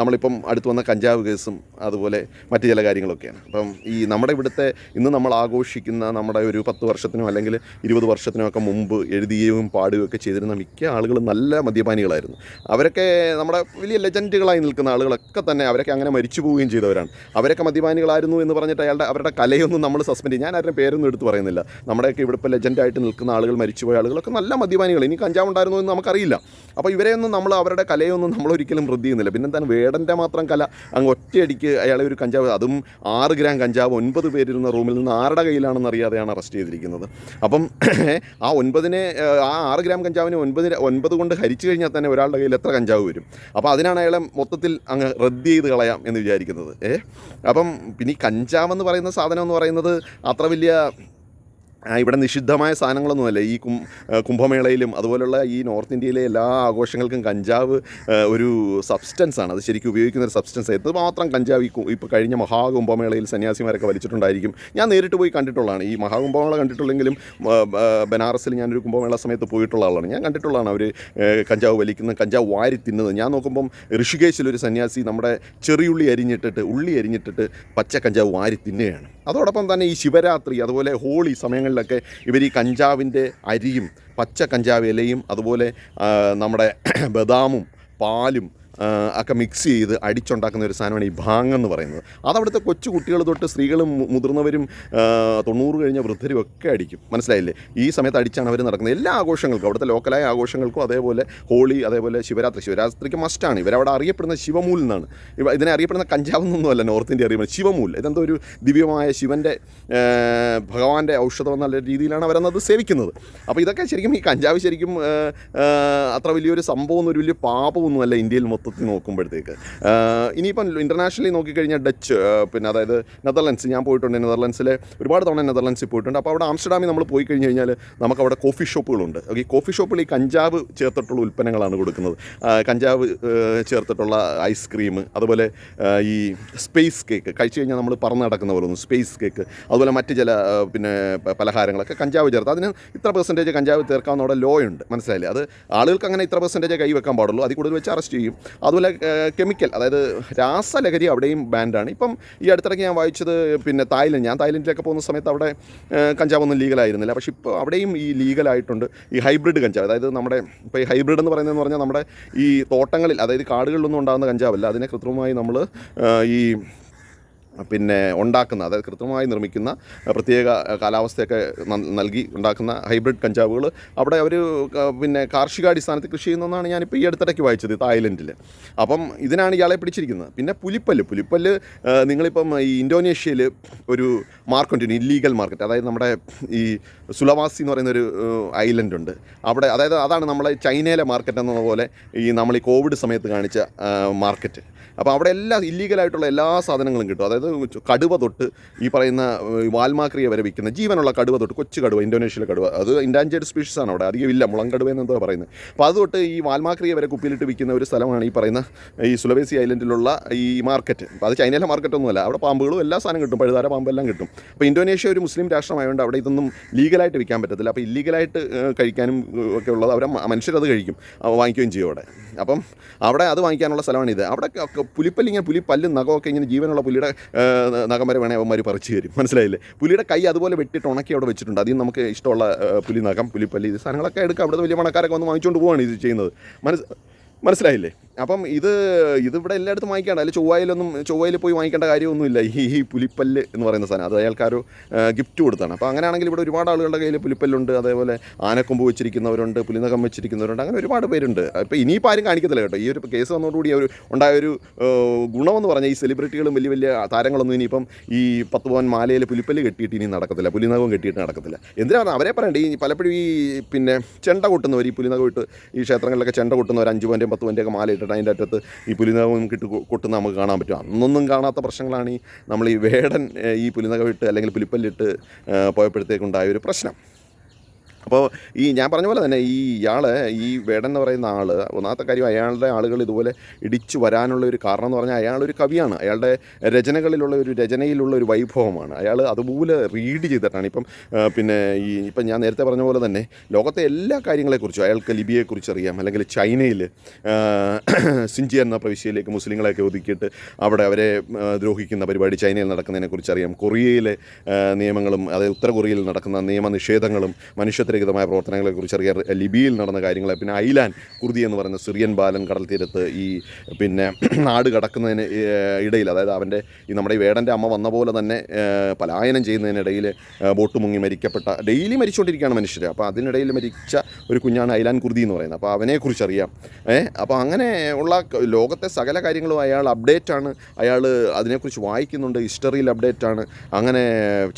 Speaker 1: നമ്മളിപ്പം അടുത്ത് വന്ന കഞ്ചാവ് കേസും അതുപോലെ മറ്റു ചില കാര്യങ്ങളൊക്കെയാണ്. അപ്പം ഈ നമ്മുടെ ഇവിടുത്തെ ഇന്ന് നമ്മൾ ആഘോഷിക്കുന്ന നമ്മുടെ ഒരു പത്ത് വർഷത്തിനോ അല്ലെങ്കിൽ ഇരുപത് വർഷത്തിനോ ഒക്കെ മുമ്പ് എഴുതുകയും പാടുകയും ഒക്കെ ചെയ്തിരുന്ന മിക്ക ആളുകളും നല്ല മദ്യപാനികളായിരുന്നു. അവരൊക്കെ നമ്മുടെ വലിയ ലെജൻഡുകളായി നിൽക്കുന്ന ആളുകളൊക്കെ തന്നെ അവരൊക്കെ അങ്ങനെ മരിച്ചു പോവുകയും ചെയ്തവരാണ്. അവരൊക്കെ മദ്യപാനികളായിരുന്നു എന്ന് പറഞ്ഞിട്ട് അയാളുടെ അവരുടെ കലയൊന്നും നമ്മൾ സസ്പെൻഡ് ചെയ്യും. ഞാൻ ആരുടെ പേരൊന്നും എടുത്ത് പറയുന്നില്ല. നമ്മുടെയൊക്കെ ഇവിടെ ഇപ്പോൾ ലെജൻഡായിട്ട് നിൽക്കുന്ന ആളുകൾ മരിച്ചുപോയ ആളുകളൊക്കെ നല്ല മദ്യപാനികൾ. ഇനി കഞ്ചാവ് ഉണ്ടായിരുന്നു എന്ന് നമുക്കറിയില്ല. അപ്പോൾ ഇവരെയൊന്നും നമ്മൾ അവരുടെ കലയൊന്നും നമ്മൾ ഒരിക്കലും വൃദ്ധി ചെയ്യുന്നില്ല. പിന്നെ എന്താണ്? വേടന്റെ മാത്രം കല അങ്ങ് ഒറ്റയടിക്ക് അയാളെ ഒരു കഞ്ചാവ് അതും ആറ് ഗ്രാം കഞ്ചാവ് ഒൻപത് പേരിരുന്ന റൂമിൽ നിന്ന് ആരുടെ കയ്യിലാണെന്ന് അറിയാതെയാണ് അറസ്റ്റ് ചെയ്തിരിക്കുന്നത്. അപ്പം ആ ഒൻപതിനെ ആ ആറ് ഗ്രാം കഞ്ചാവിനെ ഒൻപതിന് ഒൻപത് കൊണ്ട് ഹരിച്ചു കഴിഞ്ഞാൽ തന്നെ ഒരാളുടെ കയ്യിൽ എത്ര കഞ്ചാവ് വരും? അപ്പോൾ അതിനാണ് അയാളെ മൊത്തത്തിൽ അങ്ങ് റദ്ദ് ചെയ്ത് കളയാം എന്ന് വിചാരിക്കുന്നത്. ഏ? അപ്പം പിന്നെ ഈ കഞ്ചാവെന്ന് പറയുന്ന സാധനം എന്ന് പറയുന്നത് അത്ര വലിയ ഇവിടെ നിഷിദ്ധമായ സാധനങ്ങളൊന്നുമല്ല. ഈ കും കുംഭമേളയിലും അതുപോലുള്ള ഈ നോർത്ത് ഇന്ത്യയിലെ എല്ലാ ആഘോഷങ്ങൾക്കും കഞ്ചാവ് ഒരു സബ്സ്റ്റൻസ് ആണ്. അത് ശരിക്കും ഉപയോഗിക്കുന്ന ഒരു സബ്സ്റ്റൻസ് ഇത് മാത്രം കഞ്ചാവ് ഈ ഇപ്പോൾ കഴിഞ്ഞ മഹാകുംഭമേളയിൽ സന്യാസിമാരൊക്കെ വലിച്ചിട്ടുണ്ടായിരിക്കും. ഞാൻ നേരിട്ട് പോയി കണ്ടിട്ടുള്ളതാണ്. ഈ മഹാകുംഭമേള കണ്ടിട്ടുള്ളെങ്കിലും ബനാറസിൽ ഞാനൊരു കുംഭമേള സമയത്ത് പോയിട്ടുള്ള ആളാണ്. ഞാൻ കണ്ടിട്ടുള്ളതാണ് അവർ കഞ്ചാവ് വലിക്കുന്ന കഞ്ചാവ് വാരി തിന്നുന്നത്. ഞാൻ നോക്കുമ്പം ഋഷികേശിലൊരു സന്യാസി നമ്മുടെ ചെറിയുള്ളി അരിഞ്ഞിട്ടിട്ട് ഉള്ളി അരിഞ്ഞിട്ടിട്ട് പച്ച കഞ്ചാവ് വാരി തിന്നുകയാണ്. അതോടൊപ്പം തന്നെ ഈ ശിവരാത്രി അതുപോലെ ഹോളി സമയങ്ങളിലൊക്കെ ഇവർ ഈ കഞ്ചാവിന്റെ അരിയും പച്ച കഞ്ചാവ് ഇലയും അതുപോലെ നമ്മുടെ ബദാമും പാലും ഒക്കെ മിക്സ് ചെയ്ത് അടിച്ചുണ്ടാക്കുന്ന ഒരു സാധനമാണ് ഈ ഭാങ് എന്ന് പറയുന്നത്. അതവിടുത്തെ കൊച്ചു കുട്ടികൾ തൊട്ട് സ്ത്രീകളും മുതിർന്നവരും തൊണ്ണൂറ് കഴിഞ്ഞ വൃദ്ധരും ഒക്കെ അടിക്കും. മനസ്സിലായില്ലേ? ഈ സമയത്ത് അടിച്ചാണ് അവർ നടക്കുന്നത്. എല്ലാ ആഘോഷങ്ങൾക്കും അവിടുത്തെ ലോക്കലായ ആഘോഷങ്ങൾക്കും അതേപോലെ ഹോളി അതേപോലെ ശിവരാത്രി. ശിവരാത്രിക്ക് മസ്റ്റാണ് ഇവരവിടെ അറിയപ്പെടുന്ന ശിവമൂൽ എന്നാണ്. ഇതിനെ അറിയപ്പെടുന്ന കഞ്ചാവെന്നൊന്നുമല്ല നോർത്ത് ഇന്ത്യ അറിയപ്പെടുന്നത്. ശിവമൂൽ. ഇതെന്തോ ഒരു ദിവ്യമായ ശിവന്റെ ഭഗവാന്റെ ഔഷധം എന്നുള്ള രീതിയിലാണ് അവരന്നത് സേവിക്കുന്നത്. അപ്പോൾ ഇതൊക്കെ ശരിക്കും ഈ കഞ്ചാവ് ശരിക്കും അത്ര വലിയൊരു സംഭവമൊന്നും ഒരു വലിയ പാപമൊന്നുമല്ല ഇന്ത്യയിൽ മൊത്തത്തിൽ നോക്കുമ്പോഴത്തേക്ക്. ഇനിയിപ്പം ഇന്റർനാഷണലി നോക്കിക്കഴിഞ്ഞാൽ ഡച്ച് പിന്നെ അതായത് നെതർലൻഡ്സ് ഞാൻ പോയിട്ടുണ്ട് നെതർലൻഡ്സിലെ ഒരുപാട് തവണ നെതർലൻഡ്സിൽ പോയിട്ടുണ്ട്. അപ്പോൾ അവിടെ ആംസ്റ്റർഡാമിൽ നമ്മൾ പോയി കഴിഞ്ഞ് കഴിഞ്ഞാൽ നമുക്ക് അവിടെ കോഫി ഷോപ്പുകളുണ്ട് ഈ കോഫി ഷോപ്പിൽ ഈ കഞ്ചാവ് ചേർത്തിട്ടുള്ള ഉൽപ്പന്നങ്ങളാണ് കൊടുക്കുന്നത്. കഞ്ചാവ് ചേർത്തിട്ടുള്ള ഐസ്ക്രീം അതുപോലെ ഈ സ്പേസ് കേക്ക് കഴിച്ചു കഴിഞ്ഞാൽ നമ്മൾ പറന്ന് നടക്കുന്ന പോലെ ഒന്ന് സ്പേസ് കേക്ക് അതുപോലെ മറ്റ് ചില പിന്നെ പലഹാരങ്ങളൊക്കെ കഞ്ചാവ് ചേർത്ത്. അതിന് ഇത്ര പെർസെന്റേജ് കഞ്ചാവ് ചേർക്കാവുന്ന അവിടെ ലോ ഉണ്ട് മനസ്സിലായില്ലേ? അത് ആളുകൾക്ക് അങ്ങനെ ഇത്ര പെർസെന്റേജ് കൈ വെക്കാൻ പാടുള്ളൂ. അതിൽ കൂടുതൽ വെച്ച് അറസ്റ്റ് ചെയ്യും. അതുപോലെ കെമിക്കൽ അതായത് രാസലഹരി അവിടെയും ബാൻഡാണ്. ഇപ്പം ഈ അടുത്തിടയ്ക്ക് ഞാൻ വായിച്ചത് പിന്നെ തായ്ലൻഡ് ഞാൻ തായ്ലൻഡിലൊക്കെ പോകുന്ന സമയത്ത് അവിടെ കഞ്ചാവൊന്നും ലീഗലായിരുന്നില്ല പക്ഷേ ഇപ്പോൾ അവിടെയും ഈ ലീഗലായിട്ടുണ്ട് ഈ ഹൈബ്രിഡ് കഞ്ചാവ്. അതായത് നമ്മുടെ ഇപ്പോൾ ഈ ഹൈബ്രിഡ് എന്ന് പറയുന്നതെന്ന് പറഞ്ഞാൽ നമ്മുടെ ഈ തോട്ടങ്ങളിൽ അതായത് കാടുകളിലൊന്നും ഉണ്ടാകുന്ന കഞ്ചാവല്ല. അതിനെ കൃത്രിമമായി നമ്മൾ ഈ പിന്നെ ഉണ്ടാക്കുന്ന അതായത് കൃത്രിമമായി നിർമ്മിക്കുന്ന പ്രത്യേക കാലാവസ്ഥയൊക്കെ നൽ- നൽകി ഉണ്ടാക്കുന്ന ഹൈബ്രിഡ് കഞ്ചാവുകൾ. അവിടെ അവർ പിന്നെ കാർഷികാടിസ്ഥാനത്തിൽ കൃഷി ചെയ്യുന്നതെന്നാണ് ഞാനിപ്പോൾ ഈ അടുത്തിടയ്ക്ക് വായിച്ചത് തായ്ലൻഡിൽ അപ്പം ഇതിനാണ് ഇയാളെ പിടിച്ചിരിക്കുന്നത്. പിന്നെ പുലിപ്പല്ല് പുലിപ്പല്ല് നിങ്ങളിപ്പം ഈ ഇന്തോനേഷ്യയിൽ ഒരു മാർക്കറ്റ് ഉണ്ട് ഇല്ലീഗൽ മാർക്കറ്റ്. അതായത് നമ്മുടെ ഈ സുലവാസി എന്ന് പറയുന്ന ഒരു ഐലൻഡ് ഉണ്ട്. അവിടെ അതായത് അതാണ് നമ്മളെ ചൈനയിലെ മാർക്കറ്റ് എന്ന പോലെ ഈ നമ്മൾ ഈ കോവിഡ് സമയത്ത് കാണിച്ച മാർക്കറ്റ്. അപ്പോൾ അവിടെ എല്ലാ ഇല്ലീഗലായിട്ടുള്ള എല്ലാ സാധനങ്ങളും കിട്ടും. അതായത് കടുവ തൊട്ട് ഈ പറയുന്ന വാൽമാക്രിയെ വരെ വിൽക്കുന്ന ജീവനുള്ള കടുവ തൊട്ട് കൊച്ചു കടുവ ഇന്തോനേഷ്യയിലെ കടുവ. അത് ഇൻഡാഞ്ചേർഡ് സ്പീഷീസ് ആണ് അവിടെ. അധികം ഇല്ല. മുളം കടുവ പറയുന്നത്. അപ്പോൾ അത് തൊട്ട് ഈ വാൽമാക്രിയ വരെ കുപ്പിയിലിട്ട് വിൽക്കുന്ന ഒരു സ്ഥലമാണ് ഈ പറയുന്ന ഈ സുലവേസി ഐലൻഡിലുള്ള ഈ മാർക്കറ്റ് അപ്പോൾ അത് ചൈനയിലെ മാർക്കറ്റൊന്നുമല്ല അവിടെ പാമ്പുകളും എല്ലാ സാധനം കിട്ടും. പഴുതാര പാമ്പെല്ലാം കിട്ടും. അപ്പോൾ ഇന്തോനേഷ്യ ഒരു മുസ്ലിം രാഷ്ട്രമായതുകൊണ്ട് അവിടെ ഇതൊന്നും ലീഗലായിട്ട് വിൽക്കാൻ പറ്റത്തില്ല. അപ്പോൾ ഇല്ലീഗലായിട്ട് കഴിക്കാനും ഒക്കെ ഉള്ളത് അവരെ മനുഷ്യരത് കഴിക്കും. വാങ്ങിക്കുകയും ചെയ്യും അവിടെ. അപ്പം അവിടെ അത് വാങ്ങിക്കാനുള്ള സ്ഥലമാണ് ഇത് അവിടെ ഒക്കെ പുലിപ്പല്ല് നഖമൊക്കെ ഇങ്ങനെ ജീവനുള്ള പുലിയുടെ നഖം വേണേൽ അവന്മാർ പറിച്ചു തരും. മനസ്സിലായില്ലേ? പുലിയുടെ കൈ അതുപോലെ വെട്ടിട്ട് ഉണക്കി അവിടെ വെച്ചിട്ടുണ്ട്. അതിൽ നമുക്ക് ഇഷ്ടമുള്ള പുലി നഖം പുലിപ്പല്ലി ഇത് സാധനങ്ങളൊക്കെ എടുക്കാം. അവിടുത്തെ വലിയ പണക്കാരൊക്കെ വന്ന് വാങ്ങിച്ചുകൊണ്ട് പോവുകയാണ് ഇത് ചെയ്യുന്നത്. മനസ്സ് മനസ്സിലായില്ലേ? അപ്പം ഇത് ഇതിവിടെ എല്ലായിടത്തും വാങ്ങിക്കേണ്ട അതിൽ ചൊവ്വായിലൊന്നും ചൊവ്വയിൽ പോയി വാങ്ങിക്കേണ്ട കാര്യമൊന്നുമില്ല. ഈ പുലിപ്പല്ല് എന്ന് പറയുന്ന സാധനം. അത് അയാൾക്കാരോ ഗിഫ്റ്റ് കൊടുത്താണ്. അപ്പോൾ അങ്ങനെയാണെങ്കിൽ ഇവിടെ ഒരുപാട് ആളുകളുടെ കയ്യിൽ പുലിപ്പല്ലുണ്ട്. അതേപോലെ ആനക്കൊമ്പ് വെച്ചിരിക്കുന്നവരുണ്ട് പുലിനകം വെച്ചിരിക്കുന്നവരുണ്ട്. അങ്ങനെ ഒരുപാട് പേരുണ്ട്. അപ്പോൾ ഇനിയിപ്പോൾ ആരും കാണിക്കത്തില്ല കേട്ടോ. ഈ ഒരു കേസ് വന്നതോടുകൂടി ഒരു ഉണ്ടായ ഒരു ഗുണമെന്ന് പറഞ്ഞാൽ ഈ സെലിബ്രിറ്റികളും വലിയ വലിയ താരങ്ങളൊന്നും ഇനിയിപ്പം ഈ പത്ത് പവൻ മാലയിൽ പുലിപ്പല്ല് കെട്ടിയിട്ട് ഇനി നടക്കത്തില്ല. പുലിനകവും കെട്ടിയിട്ട് നടക്കത്തില്ല. എന്തിനാണ്? അവരെ പറയണ്ടേ? ഈ പലപ്പോഴും ഈ പിന്നെ ചെണ്ട കൊട്ടുന്നവർ ഈ പുലിനകം ഇട്ട് ഈ ക്ഷേത്രങ്ങളിലൊക്കെ ചെണ്ട കൊട്ടുന്നവർ അഞ്ച് പവന്റെയും പത്ത് പവന്റെയൊക്കെ മാല ഇട്ടിട്ട് അതിന്റെ അറ്റത്ത് ഈ പുലിനകം കിട്ട് കൊ- കൊട്ടുന്ന നമുക്ക് കാണാൻ പറ്റും. അന്നൊന്നും കാണാത്ത പ്രശ്നങ്ങളാണ് ഈ നമ്മൾ ഈ വേടൻ ഈ പുലിനകം ഇട്ട് അല്ലെങ്കിൽ പുലിപ്പല്ലിട്ട് പോയപ്പോഴത്തേക്കുണ്ടായ ഒരു പ്രശ്നം. അപ്പോൾ ഈ ഞാൻ പറഞ്ഞ പോലെ തന്നെ ഈ ഇയാൾ ഈ വേടൻ എന്ന് പറയുന്ന ആൾ ഒന്നാമത്തെ കാര്യം അയാളുടെ ആളുകൾ ഇതുപോലെ ഇടിച്ചു വരാനുള്ള ഒരു കാരണം എന്ന് പറഞ്ഞാൽ ഒരു കവിയാണ്. അയാളുടെ രചനകളിലുള്ള ഒരു രചനയിലുള്ള ഒരു വൈഭവമാണ്. അയാൾ അതുപോലെ റീഡ് ചെയ്തിട്ടാണ്. ഇപ്പം പിന്നെ ഈ ഇപ്പം ഞാൻ നേരത്തെ പറഞ്ഞ പോലെ തന്നെ ലോകത്തെ എല്ലാ കാര്യങ്ങളെക്കുറിച്ചും അയാൾക്ക് ലിബിയെക്കുറിച്ച് അറിയാം. അല്ലെങ്കിൽ ചൈനയിൽ സിഞ്ചി എന്ന പ്രവിശ്യയിലേക്ക് മുസ്ലിങ്ങളെയൊക്കെ ഒതുക്കിയിട്ട് അവിടെ അവരെ ദ്രോഹിക്കുന്ന പരിപാടി ചൈനയിൽ നടക്കുന്നതിനെക്കുറിച്ച് അറിയാം. കൊറിയയിലെ നിയമങ്ങളും അതായത് ഉത്തര കൊറിയയിൽ നടക്കുന്ന നിയമനിഷേധങ്ങളും മനുഷ്യത്വരഹിതമായ പ്രവർത്തനങ്ങളെക്കുറിച്ച് അറിയാൻ ലിബിയയിൽ നടന്ന കാര്യങ്ങളെ പിന്നെ ഐലാൻ കുർദി എന്ന് പറയുന്ന സിറിയൻ ബാലൻ കടൽ തീരത്ത് ഈ പിന്നെ നാട് കടക്കുന്നതിന് ഇടയിൽ അതായത് അവന്റെ ഈ നമ്മുടെ ഈ വേടന്റെ അമ്മ വന്ന പോലെ തന്നെ പലായനം ചെയ്യുന്നതിനിടയിൽ ബോട്ട് മുങ്ങി മരിക്കപ്പെട്ട ഡെയിലി മരിച്ചുകൊണ്ടിരിക്കുകയാണ് മനുഷ്യർ അപ്പോൾ അതിനിടയിൽ മരിച്ച ഒരു കുഞ്ഞാണ് ഐലാൻ കുർദി എന്ന് പറയുന്നത്. അപ്പോൾ അവനെക്കുറിച്ച് അറിയാം. ഏഹ് അപ്പോൾ അങ്ങനെ ഉള്ള ലോകത്തെ സകല കാര്യങ്ങളും അയാൾ അപ്ഡേറ്റ് ആണ്. അയാൾ അതിനെക്കുറിച്ച് വായിക്കുന്നുണ്ട്. ഹിസ്റ്ററിയിൽ അപ്ഡേറ്റ് ആണ്. അങ്ങനെ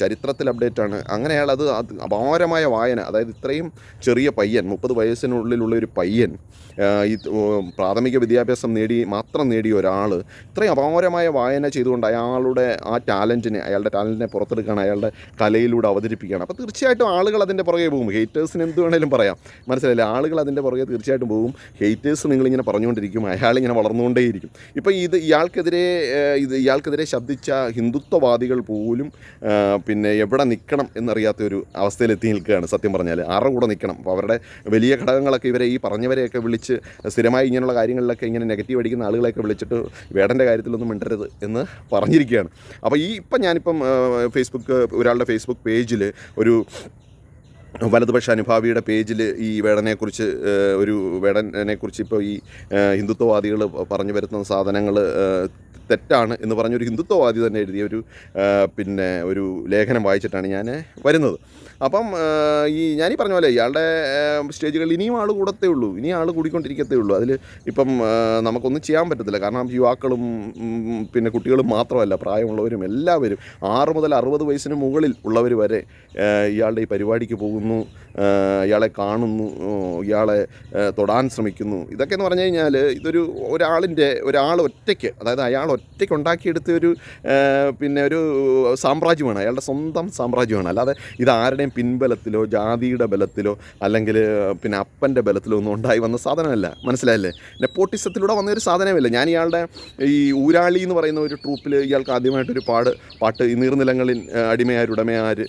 Speaker 1: ചരിത്രത്തിൽ അപ്ഡേറ്റ് ആണ്. അങ്ങനെ അയാൾ അത് അപാരമായ വായന അതായത് ഇത്രയും ചെറിയ പയ്യൻ മുപ്പത് വയസ്സിനുള്ളിലുള്ള ഒരു പയ്യൻ ഈ പ്രാഥമിക വിദ്യാഭ്യാസം നേടി മാത്രം നേടിയ ഒരാൾ ഇത്രയും അപാരമായ വായന ചെയ്തുകൊണ്ട് അയാളുടെ ആ ടാലന്റിനെ അയാളുടെ ടാലന്റിനെ പുറത്തെടുക്കാൻ അയാളുടെ കലയിലൂടെ അവതരിപ്പിക്കുകയാണ്. അപ്പോൾ തീർച്ചയായിട്ടും ആളുകൾ അതിന്റെ പുറകെ പോകും. ഹേറ്റേഴ്സിന് എന്ത് വേണേലും പറയാം. മനസ്സിലായില്ലേ? ആളുകൾ അതിന്റെ പുറകെ തീർച്ചയായിട്ടും പോകും. ഹേറ്റേഴ്സ് നിങ്ങളിങ്ങനെ പറഞ്ഞുകൊണ്ടിരിക്കും. അയാളിങ്ങനെ വളർന്നുകൊണ്ടേയിരിക്കും. ഇപ്പോൾ ഇത് ഇയാൾക്കെതിരെ ഇത് ഇയാൾക്കെതിരെ ശബ്ദിച്ച ഹിന്ദുത്വവാദികൾ പോലും പിന്നെ എവിടെ നിൽക്കണം എന്നറിയാത്ത ഒരു അവസ്ഥയിലെത്തി നിൽക്കുകയാണ് സത്യം പറഞ്ഞാൽ. ആരുടെ കൂടെ നിൽക്കണം. അപ്പോൾ അവരുടെ വലിയ ഘടകങ്ങളൊക്കെ ഇവരെ ഈ പറഞ്ഞവരെയൊക്കെ വിളിച്ച് സ്ഥിരമായി ഇങ്ങനെയുള്ള കാര്യങ്ങളിലൊക്കെ ഇങ്ങനെ നെഗറ്റീവ് അടിക്കുന്ന ആളുകളെയൊക്കെ വിളിച്ചിട്ട് വേടന്റെ കാര്യത്തിലൊന്നും മിണ്ടരുത് എന്ന് പറഞ്ഞിരിക്കുകയാണ്. അപ്പോൾ ഈ ഇപ്പം ഞാനിപ്പം ഫേസ്ബുക്ക് ഒരാളുടെ ഫേസ്ബുക്ക് പേജിൽ ഒരു വലതുപക്ഷ അനുഭാവിയുടെ പേജിൽ ഈ വേടനെക്കുറിച്ച് ഒരു വേടനെക്കുറിച്ച് ഇപ്പോൾ ഈ ഹിന്ദുത്വവാദികൾ പറഞ്ഞു വരുത്തുന്ന സാധനങ്ങൾ തെറ്റാണ് എന്ന് പറഞ്ഞൊരു ഹിന്ദുത്വവാദി തന്നെ എഴുതിയ ഒരു പിന്നെ ഒരു ലേഖനം വായിച്ചിട്ടാണ് ഞാൻ വരുന്നത്. അപ്പം ഈ ഞാനീ പറഞ്ഞ പോലെ ഇയാളുടെ സ്റ്റേജുകളിൽ ഇനിയും ആൾ കൂടത്തേ ഉള്ളൂ. ഇനിയും ആൾ കൂടിക്കൊണ്ടിരിക്കത്തേ ഉള്ളൂ. അതിൽ ഇപ്പം നമുക്കൊന്നും ചെയ്യാൻ പറ്റത്തില്ല. കാരണം യുവാക്കളും പിന്നെ കുട്ടികളും മാത്രമല്ല പ്രായമുള്ളവരും എല്ലാവരും ആറ് മുതൽ അറുപത് വയസ്സിന് മുകളിൽ ഉള്ളവർ വരെ ഇയാളുടെ ഈ പരിപാടിക്ക് പോകുന്നു ഇയാളെ കാണുന്നു ഇയാളെ തൊടാൻ ശ്രമിക്കുന്നു. ഇതൊക്കെ എന്ന് പറഞ്ഞു കഴിഞ്ഞാൽ ഇതൊരു ഒരാളിന്റെ ഒരാൾ ഒറ്റയ്ക്ക് അതായത് അയാൾ ഒറ്റയ്ക്ക് ഉണ്ടാക്കിയെടുത്ത ഒരു പിന്നെ ഒരു സാമ്രാജ്യമാണ്. അയാളുടെ സ്വന്തം സാമ്രാജ്യമാണ്. അല്ലാതെ ഇത് ആരുടെയും പിൻബലത്തിലോ ജാതിയുടെ ബലത്തിലോ അല്ലെങ്കിൽ പിന്നെ അപ്പന്റെ ബലത്തിലോ ഒന്നും ഉണ്ടായി വന്ന സാധനമല്ല. മനസ്സിലായല്ലേ? നെപ്പോട്ടിസത്തിലൂടെ വന്ന ഒരു സാധനമല്ല. ഞാൻ ഇയാളുടെ ഈ ഊരാളി എന്ന് പറയുന്ന ഒരു ട്രൂപ്പിൽ ഇയാൾക്ക് ആദ്യമായിട്ടൊരു പാട് പാട്ട് ഈ നീർനിലങ്ങളിൽ അടിമയാർ ഉടമയാർ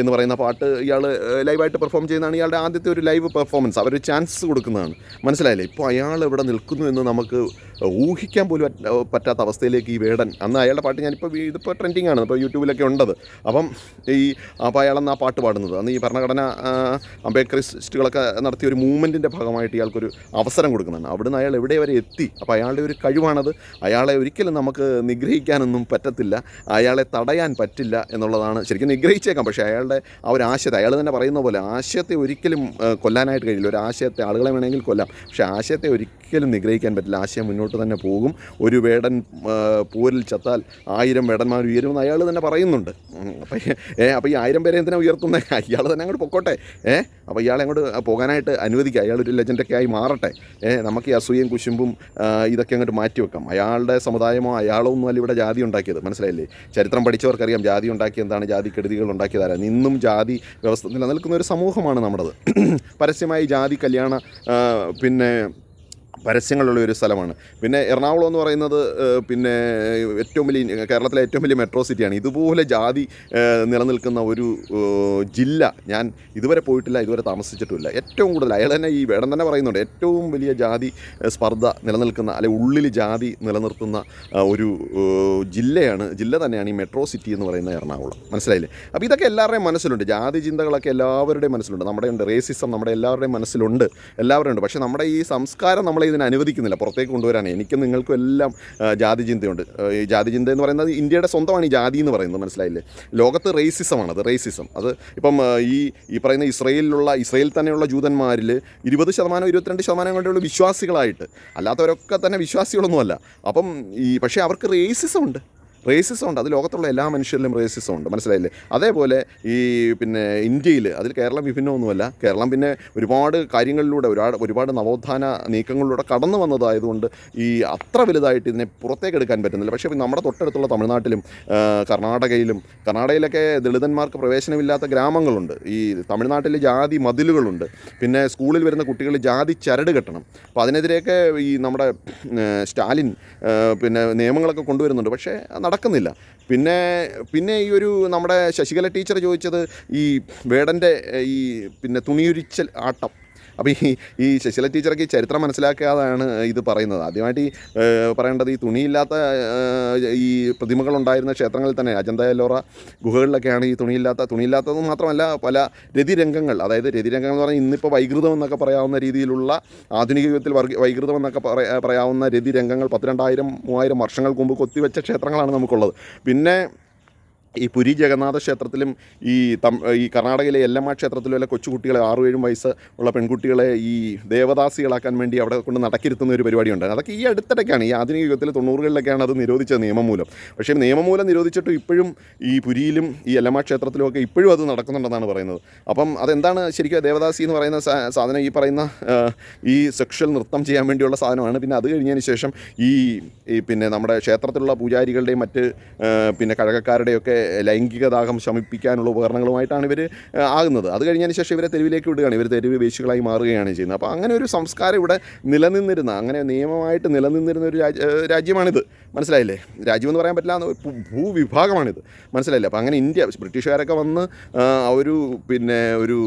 Speaker 1: എന്ന് പറയുന്ന പാട്ട് ഇയാൾ ലൈവായിട്ട് പെർഫോം ചെയ്യുന്നതാണ് ഇയാളുടെ ആദ്യത്തെ ഒരു ലൈവ് പെർഫോമൻസ്. അവർ ചാൻസ് കൊടുക്കുന്നതാണ്. മനസ്സിലായില്ലേ? ഇപ്പോൾ അയാൾ ഇവിടെ നിൽക്കുന്നു എന്ന് നമുക്ക് ഊഹിക്കാൻ പോലും പറ്റാത്ത അവസ്ഥയിലേക്ക് ഈ വേടൻ അന്ന് അയാളുടെ പാട്ട് ഞാനിപ്പോൾ ഇതിപ്പോൾ ട്രെൻഡിങ് ആണ്. ഇപ്പോൾ യൂട്യൂബിലൊക്കെ ഉണ്ടത്. അപ്പം ഈ അപ്പോൾ അയാൾ ആ പാട്ട് പാടുന്നത്? അന്ന് ഈ ഭരണഘടന അംബേദ്കറിസ്റ്റുകളൊക്കെ നടത്തിയ ഒരു മൂവ്മെന്റിന്റെ ഭാഗമായിട്ട് ഇയാൾക്കൊരു അവസരം കൊടുക്കുന്നതാണ്. അവിടുന്ന് അയാൾ എവിടെ വരെ എത്തി? അപ്പോൾ അയാളുടെ ഒരു കഴിവാണത്. അയാളെ ഒരിക്കലും നമുക്ക് നിഗ്രഹിക്കാനൊന്നും പറ്റത്തില്ല. അയാളെ തടയാൻ പറ്റില്ല എന്നുള്ളതാണ് ശരിക്കും നിഗ്രഹിച്ചേക്കാം. പക്ഷേ അയാളുടെ ആ ഒരു ആശയത്തെ അയാൾ തന്നെ പറയുന്ന പോലെ ആശയത്തെ ഒരിക്കലും കൊല്ലാനായിട്ട് കഴിയില്ല. ഒരു ആശയത്തെ ആളുകളെ വേണമെങ്കിൽ കൊല്ലാം. പക്ഷേ ആശയത്തെ ഒരിക്കലും നിഗ്രഹിക്കാൻ പറ്റില്ല. ആശയം മുന്നോട്ട് തന്നെ പോകും. ഒരു വേടൻ പൂരിൽ ചത്താൽ ആയിരം വേടന്മാർ ഉയരുമെന്ന് അയാൾ തന്നെ പറയുന്നുണ്ട്. അപ്പം ഏ അപ്പോൾ ഈ ആയിരം പേരെ എന്തിനാ ഉയർത്തുന്നത് അയാൾ തന്നെ അങ്ങോട്ട് പൊക്കോട്ടെ. ഏ അപ്പോൾ ഇയാളെ അങ്ങോട്ട് പോകാനായിട്ട് അനുവദിക്കുക. അയാൾ ഒരു ലെജൻഡൊക്കെ ആയി മാറട്ടെ. ഏ നമുക്ക് ഈ അസൂയയും കുശുമ്പും ഇതൊക്കെ അങ്ങോട്ട് മാറ്റി വെക്കാം. അയാളുടെ സമുദായമോ അയാളോ ഒന്നും അല്ല ഇവിടെ ജാതി ഉണ്ടാക്കിയത്. മനസ്സിലായില്ലേ? ചരിത്രം പഠിച്ചവർക്കറിയാം ജാതി ഉണ്ടാക്കിയ എന്താണ് ജാതി കെടുതികൾ ഉണ്ടാക്കിയതാരാണ് ഇന്നും ജാതി വ്യവസ്ഥ നിലനിൽക്കുന്ന ഒരു സമൂഹമാണ് നമ്മുടേത്. പരസ്യമായി ജാതി കല്യാണ പിന്നെ പരസ്യങ്ങളുള്ള ഒരു സ്ഥലമാണ്. പിന്നെ എറണാകുളം എന്ന് പറയുന്നത് പിന്നെ ഏറ്റവും വലിയ കേരളത്തിലെ ഏറ്റവും വലിയ മെട്രോ സിറ്റിയാണ്. ഇതുപോലെ ജാതി നിലനിൽക്കുന്ന ഒരു ജില്ല ഞാൻ ഇതുവരെ പോയിട്ടില്ല ഇതുവരെ താമസിച്ചിട്ടുമില്ല. ഏറ്റവും കൂടുതൽ അയാൾ തന്നെ ഈ വേടം തന്നെ പറയുന്നുണ്ട് ഏറ്റവും വലിയ ജാതി സ്പർദ്ധ നിലനിൽക്കുന്ന അല്ലെ ഉള്ളിൽ ജാതി നിലനിർത്തുന്ന ഒരു ജില്ലയാണ് ജില്ല തന്നെയാണ് ഈ മെട്രോ സിറ്റി എന്ന് പറയുന്ന എറണാകുളം. മനസ്സിലായില്ലേ? അപ്പോൾ ഇതൊക്കെ എല്ലാവരുടെയും മനസ്സിലുണ്ട്. ജാതി ചിന്തകളൊക്കെ എല്ലാവരുടെയും മനസ്സിലുണ്ട്. നമ്മുടെ ഉണ്ട്. റേസിസം നമ്മുടെ എല്ലാവരുടെയും മനസ്സിലുണ്ട്. എല്ലാവരും ഉണ്ട്. പക്ഷേ നമ്മുടെ ഈ സംസ്കാരം നമ്മളെ ഇതിനെ അനുവദിക്കുന്നില്ല. പുറത്തേക്ക് കൊണ്ടുവരാൻ എനിക്ക് നിങ്ങൾക്കും എല്ലാം ജാതി ചിന്തയുണ്ട്. ഈ ജാതി ചിന്ത എന്ന് പറയുന്നത് ഇന്ത്യയുടെ സ്വന്തമാണ് ഈ ജാതി എന്ന് പറയുന്നത്. മനസ്സിലായില്ലേ? ലോകത്ത് റേസിസമാണ് അത് റേസിസം അത് ഇപ്പം ഈ ഈ പറയുന്ന ഇസ്രയേലിലുള്ള ഇസ്രയേൽ തന്നെയുള്ള ജൂതന്മാരിൽ ഇരുപത് ശതമാനം ഇരുപത്തിരണ്ട് ശതമാനം കൊണ്ടുള്ള വിശ്വാസികളായിട്ട്. അല്ലാത്തവരൊക്കെ തന്നെ വിശ്വാസികളൊന്നുമല്ല. അപ്പം ഈ പക്ഷേ അവർക്ക് റേസിസം ഉണ്ട്. റേസിസം ഉണ്ട്. അത് ലോകത്തുള്ള എല്ലാ മനുഷ്യരിലും റേസിസം ഉണ്ട്. മനസ്സിലായില്ലേ? അതേപോലെ ഈ പിന്നെ ഇന്ത്യയിൽ അതിൽ കേരളം വിഭിന്നമൊന്നുമല്ല. കേരളം പിന്നെ ഒരുപാട് കാര്യങ്ങളിലൂടെ ഒരുപാട് ഒരുപാട് നവോത്ഥാന നീക്കങ്ങളിലൂടെ കടന്നു വന്നതായതുകൊണ്ട് ഈ അത്ര വലുതായിട്ട് ഇതിനെ പുറത്തേക്ക് എടുക്കാൻ പറ്റുന്നില്ല. പക്ഷേ നമ്മുടെ തൊട്ടടുത്തുള്ള തമിഴ്നാട്ടിലും കർണാടകയിലും കർണാടകയിലൊക്കെ ദളിതന്മാർക്ക് പ്രവേശനമില്ലാത്ത ഗ്രാമങ്ങളുണ്ട്. ഈ തമിഴ്നാട്ടിൽ ജാതി മതിലുകളുണ്ട്. പിന്നെ സ്കൂളിൽ വരുന്ന കുട്ടികൾ ജാതി ചരട് കെട്ടണം. അപ്പോൾ അതിനെതിരെയൊക്കെ ഈ നമ്മുടെ സ്റ്റാലിൻ പിന്നെ നിയമങ്ങളൊക്കെ കൊണ്ടുവരുന്നുണ്ട്. പക്ഷേ നടക്കുന്നില്ല. പിന്നെ പിന്നെ ഈ ഒരു നമ്മുടെ ശശികല ടീച്ചർ ചോദിച്ചത് ഈ വേടന്റെ ഈ പിന്നെ തുണിയുരിച്ചൽ ആട്ടം. അപ്പോൾ ഈ ഈ ശശില ടീച്ചർക്ക് ഈ ചരിത്രം മനസ്സിലാക്കാതാണ് ഇത് പറയുന്നത്. ആദ്യമായിട്ട് ഈ പറയേണ്ടത് ഈ തുണിയില്ലാത്ത ഈ പ്രതിമകൾ ഉണ്ടായിരുന്ന ക്ഷേത്രങ്ങളിൽ തന്നെ അജന്ത എല്ലോറ ഗുഹകളിലൊക്കെയാണ് ഈ തുണിയില്ലാത്ത തുണിയില്ലാത്തത് മാത്രമല്ല പല രതിരംഗങ്ങൾ അതായത് രതിരംഗങ്ങൾ എന്ന് പറഞ്ഞാൽ ഇന്നിപ്പോൾ വൈകൃതം എന്നൊക്കെ പറയാവുന്ന രീതിയിലുള്ള ആധുനിക യുഗത്തിൽ വൈകൃതം എന്നൊക്കെ പറയ പറയാവുന്ന രതിരംഗങ്ങൾ പത്തിരണ്ടായിരം മൂവായിരം വർഷങ്ങൾക്ക് മുമ്പ് കൊത്തിവെച്ച ക്ഷേത്രങ്ങളാണ് നമുക്കുള്ളത്. പിന്നെ ഈ പുരി ജഗന്നാഥ ക്ഷേത്രത്തിലും ഈ തം ഈ കർണാടകയിലെ എല്ലമ്മ ക്ഷേത്രത്തിലും എല്ലാം കൊച്ചുകുട്ടികളെ ആറു ഏഴും വയസ്സ് ഉള്ള പെൺകുട്ടികളെ ഈ ദേവദാസികളാക്കാൻ വേണ്ടി അവിടെ കൊണ്ട് നടക്കിരുത്തുന്ന ഒരു പരിപാടിയുണ്ട്. അതൊക്കെ ഈ അടുത്തിടയ്ക്കാണ്. ഈ ആധുനിക യുഗത്തിൽ തൊണ്ണൂറുകളിലൊക്കെയാണ് അത് നിരോധിച്ചത് നിയമം മൂലം പക്ഷേ നിയമം മൂലം നിരോധിച്ചിട്ടും ഇപ്പോഴും ഈ പുരിയിലും ഈ എല്ലമ്മ ക്ഷേത്രത്തിലും ഒക്കെ ഇപ്പോഴും അത് നടക്കുന്നുണ്ടെന്നാണ് പറയുന്നത്. അപ്പം അതെന്താണ് ശരിക്കും ദേവദാസി എന്ന് പറയുന്ന സാധനം ഈ പറയുന്ന ഈ സെക്ഷൽ നൃത്തം ചെയ്യാൻ വേണ്ടിയുള്ള സാധനമാണ്. പിന്നെ അത് കഴിഞ്ഞതിന് ശേഷം ഈ പിന്നെ നമ്മുടെ ക്ഷേത്രത്തിലുള്ള പൂജാരികളുടെയും മറ്റ് പിന്നെ കഴകക്കാരുടെയൊക്കെ ലൈംഗിക ദാഹം ശമിപ്പിക്കാനുള്ള ഉപകരണങ്ങളുമായിട്ടാണ് ഇവർ ആകുന്നത്. അത് കഴിഞ്ഞതിന് ശേഷം ഇവരെ തെരുവിലേക്ക് വിടുകയാണ്. ഇവർ തെരുവ് വേശികളായി മാറുകയാണ് ചെയ്യുന്നത്. അപ്പോൾ അങ്ങനെ ഒരു സംസ്കാരം ഇവിടെ നിലനിന്നിരുന്ന അങ്ങനെ നിയമമായിട്ട് നിലനിന്നിരുന്ന ഒരു രാജ്യ രാജ്യമാണിത്. മനസ്സിലായില്ലേ? രാജ്യമെന്ന് പറയാൻ പറ്റില്ല ഭൂവിഭാഗമാണിത്. മനസ്സിലായില്ലേ? അപ്പോൾ അങ്ങനെ ഇന്ത്യ ബ്രിട്ടീഷുകാരൊക്കെ വന്ന് ഒരു പിന്നെ ഒരു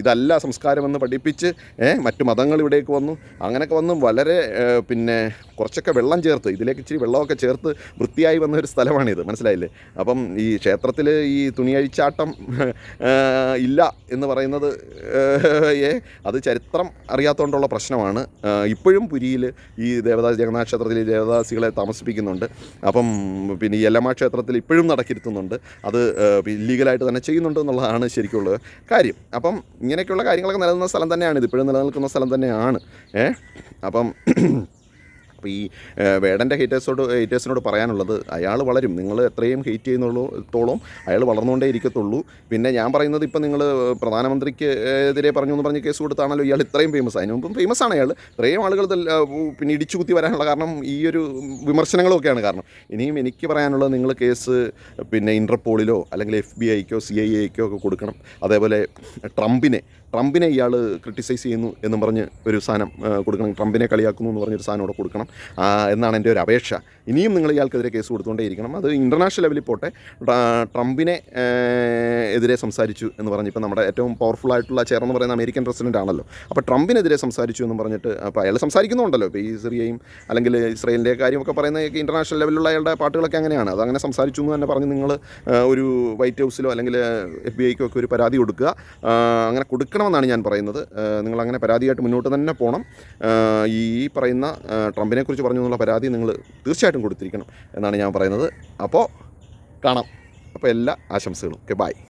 Speaker 1: ഇതല്ല സംസ്കാരമെന്ന് പഠിപ്പിച്ച് മറ്റു മതങ്ങൾ ഇവിടേക്ക് വന്നു. അങ്ങനെയൊക്കെ വന്ന് വളരെ പിന്നെ കുറച്ചൊക്കെ വെള്ളം ചേർത്ത് ഇതിലേക്ക് ഇച്ചിരി വെള്ളമൊക്കെ ചേർത്ത് വൃത്തിയായി വന്ന ഒരു സ്ഥലമാണിത്. മനസ്സിലായില്ലേ? അപ്പം ഈ ക്ഷേത്രത്തിൽ ഈ തുണിയഴിച്ചാട്ടം ഇല്ല എന്ന് പറയുന്നത് അത് ചരിത്രം അറിയാത്തതുകൊണ്ടുള്ള പ്രശ്നമാണ്. ഇപ്പോഴും പുരിയിൽ ഈ ദേവദാസ് ജഗന്നാഥ ക്ഷേത്രത്തിൽ ദേവദാസികളെ താമസിപ്പിക്കുന്നുണ്ട്. അപ്പം പിന്നെ ഈ യല്ലമ്മ ക്ഷേത്രത്തിൽ ഇപ്പോഴും നടക്കിരുത്തുന്നുണ്ട്. അത് ഇല്ലീഗലായിട്ട് തന്നെ ചെയ്യുന്നുണ്ട് എന്നുള്ളതാണ് ശരിക്കുള്ള കാര്യം. അപ്പം ഇങ്ങനെയൊക്കെയുള്ള കാര്യങ്ങളൊക്കെ നിലനിന്ന സ്ഥലം തന്നെയാണ് ഇത് ഇപ്പോഴും നിലനിൽക്കുന്ന സ്ഥലം തന്നെയാണ്. ഏ അപ്പം അപ്പോൾ ഈ വേടന്റെ ഹേറ്റേഴ്സോട് ഹേറ്റേഴ്സിനോട് പറയാനുള്ളത് അയാൾ വളരും. നിങ്ങൾ എത്രയും ഹെയ്റ്റ് ചെയ്യുന്നുള്ളത്തോളം അയാൾ വളർന്നുകൊണ്ടേ ഇരിക്കത്തുള്ളൂ. പിന്നെ ഞാൻ പറയുന്നത് ഇപ്പം നിങ്ങൾ പ്രധാനമന്ത്രിക്ക് എതിരെ പറഞ്ഞു എന്ന് പറഞ്ഞ് കേസ് കൊടുത്താണല്ലോ ഇയാൾ ഇത്രയും ഫേമസ് അതിന് മുമ്പും ഫേമസ് ആണ് അയാൾ ഇത്രയും ആളുകൾ പിന്നെ ഇടിച്ചു കുത്തി വരാനുള്ള കാരണം ഈ ഒരു വിമർശനങ്ങളൊക്കെയാണ് കാരണം. ഇനിയും എനിക്ക് പറയാനുള്ളത് നിങ്ങൾ കേസ് പിന്നെ ഇന്റർപോളിലോ അല്ലെങ്കിൽ എഫ് ബി ഐക്കോ സി ഐ എക്കോ ഒക്കെ കൊടുക്കണം. അതേപോലെ ട്രംപിനെ ട്രംപിനെ ഇയാൾ ക്രിട്ടിസൈസ് ചെയ്യുന്നു എന്ന് പറഞ്ഞ് ഒരു സാധനം കൊടുക്കണം. ട്രംപിനെ കളിയാക്കുന്നു എന്ന് പറഞ്ഞൊരു സാധനം അവിടെ കൊടുക്കണം. എന്നാണ് എന്റെ ഒരു അപേക്ഷ. ഇനിയും നിങ്ങൾ ഇയാൾക്കെതിരെ കേസ് കൊടുത്തുകൊണ്ടേയിരിക്കണം അത് ഇന്റർനാഷണൽ ലെവലിൽ പോട്ടെ. ട്ര- ട്രംപിനെ എതിരെ സംസാരിച്ചു എന്ന് പറഞ്ഞ് ഇപ്പോൾ നമ്മുടെ ഏറ്റവും പവർഫുൾ ആയിട്ടുള്ള ചെയർ എന്ന് പറയുന്ന അമേരിക്കൻ പ്രസിഡന്റ് ആണല്ലോ. അപ്പോൾ ട്രംപിനെതിരെ സംസാരിച്ചു എന്ന് പറഞ്ഞിട്ട് അപ്പോൾ അയാൾ സംസാരിക്കുന്നുണ്ടല്ലോ. ഇപ്പോൾ ഈ സിറിയയും അല്ലെങ്കിൽ ഇസ്രയേലിന്റെ കാര്യമൊക്കെ പറയുന്ന ഇന്റർനാഷണൽ ലെവലിലുള്ള അയാളുടെ പാട്ടുകളൊക്കെ അങ്ങനെയാണ്. അത് അങ്ങനെ സംസാരിച്ചു എന്ന് തന്നെ പറഞ്ഞ് നിങ്ങൾ ഒരു വൈറ്റ് ഹൗസിലോ അല്ലെങ്കിൽ എഫ് ബി ഐക്കോ ഒക്കെ ഒരു പരാതി കൊടുക്കുക. അങ്ങനെ അങ്ങനെ കൊടുക്കണമെന്നാണ് ഞാൻ പറയുന്നത്. നിങ്ങൾ അങ്ങനെ പരാതിയായിട്ട് മുന്നോട്ട് തന്നെ പോകണം ഈ പറയുന്ന ട്രംപിനെക്കുറിച്ച് ട്രംപിനെ കുറിച്ച് പറഞ്ഞു എന്നുള്ള പരാതി നിങ്ങൾ തീർച്ചയായിട്ടും കൊടുത്തിരിക്കണം എന്നാണ് ഞാൻ പറയുന്നത്. അപ്പോൾ കാണാം. അപ്പോൾ എല്ലാ ആശംസകളും. Okay bye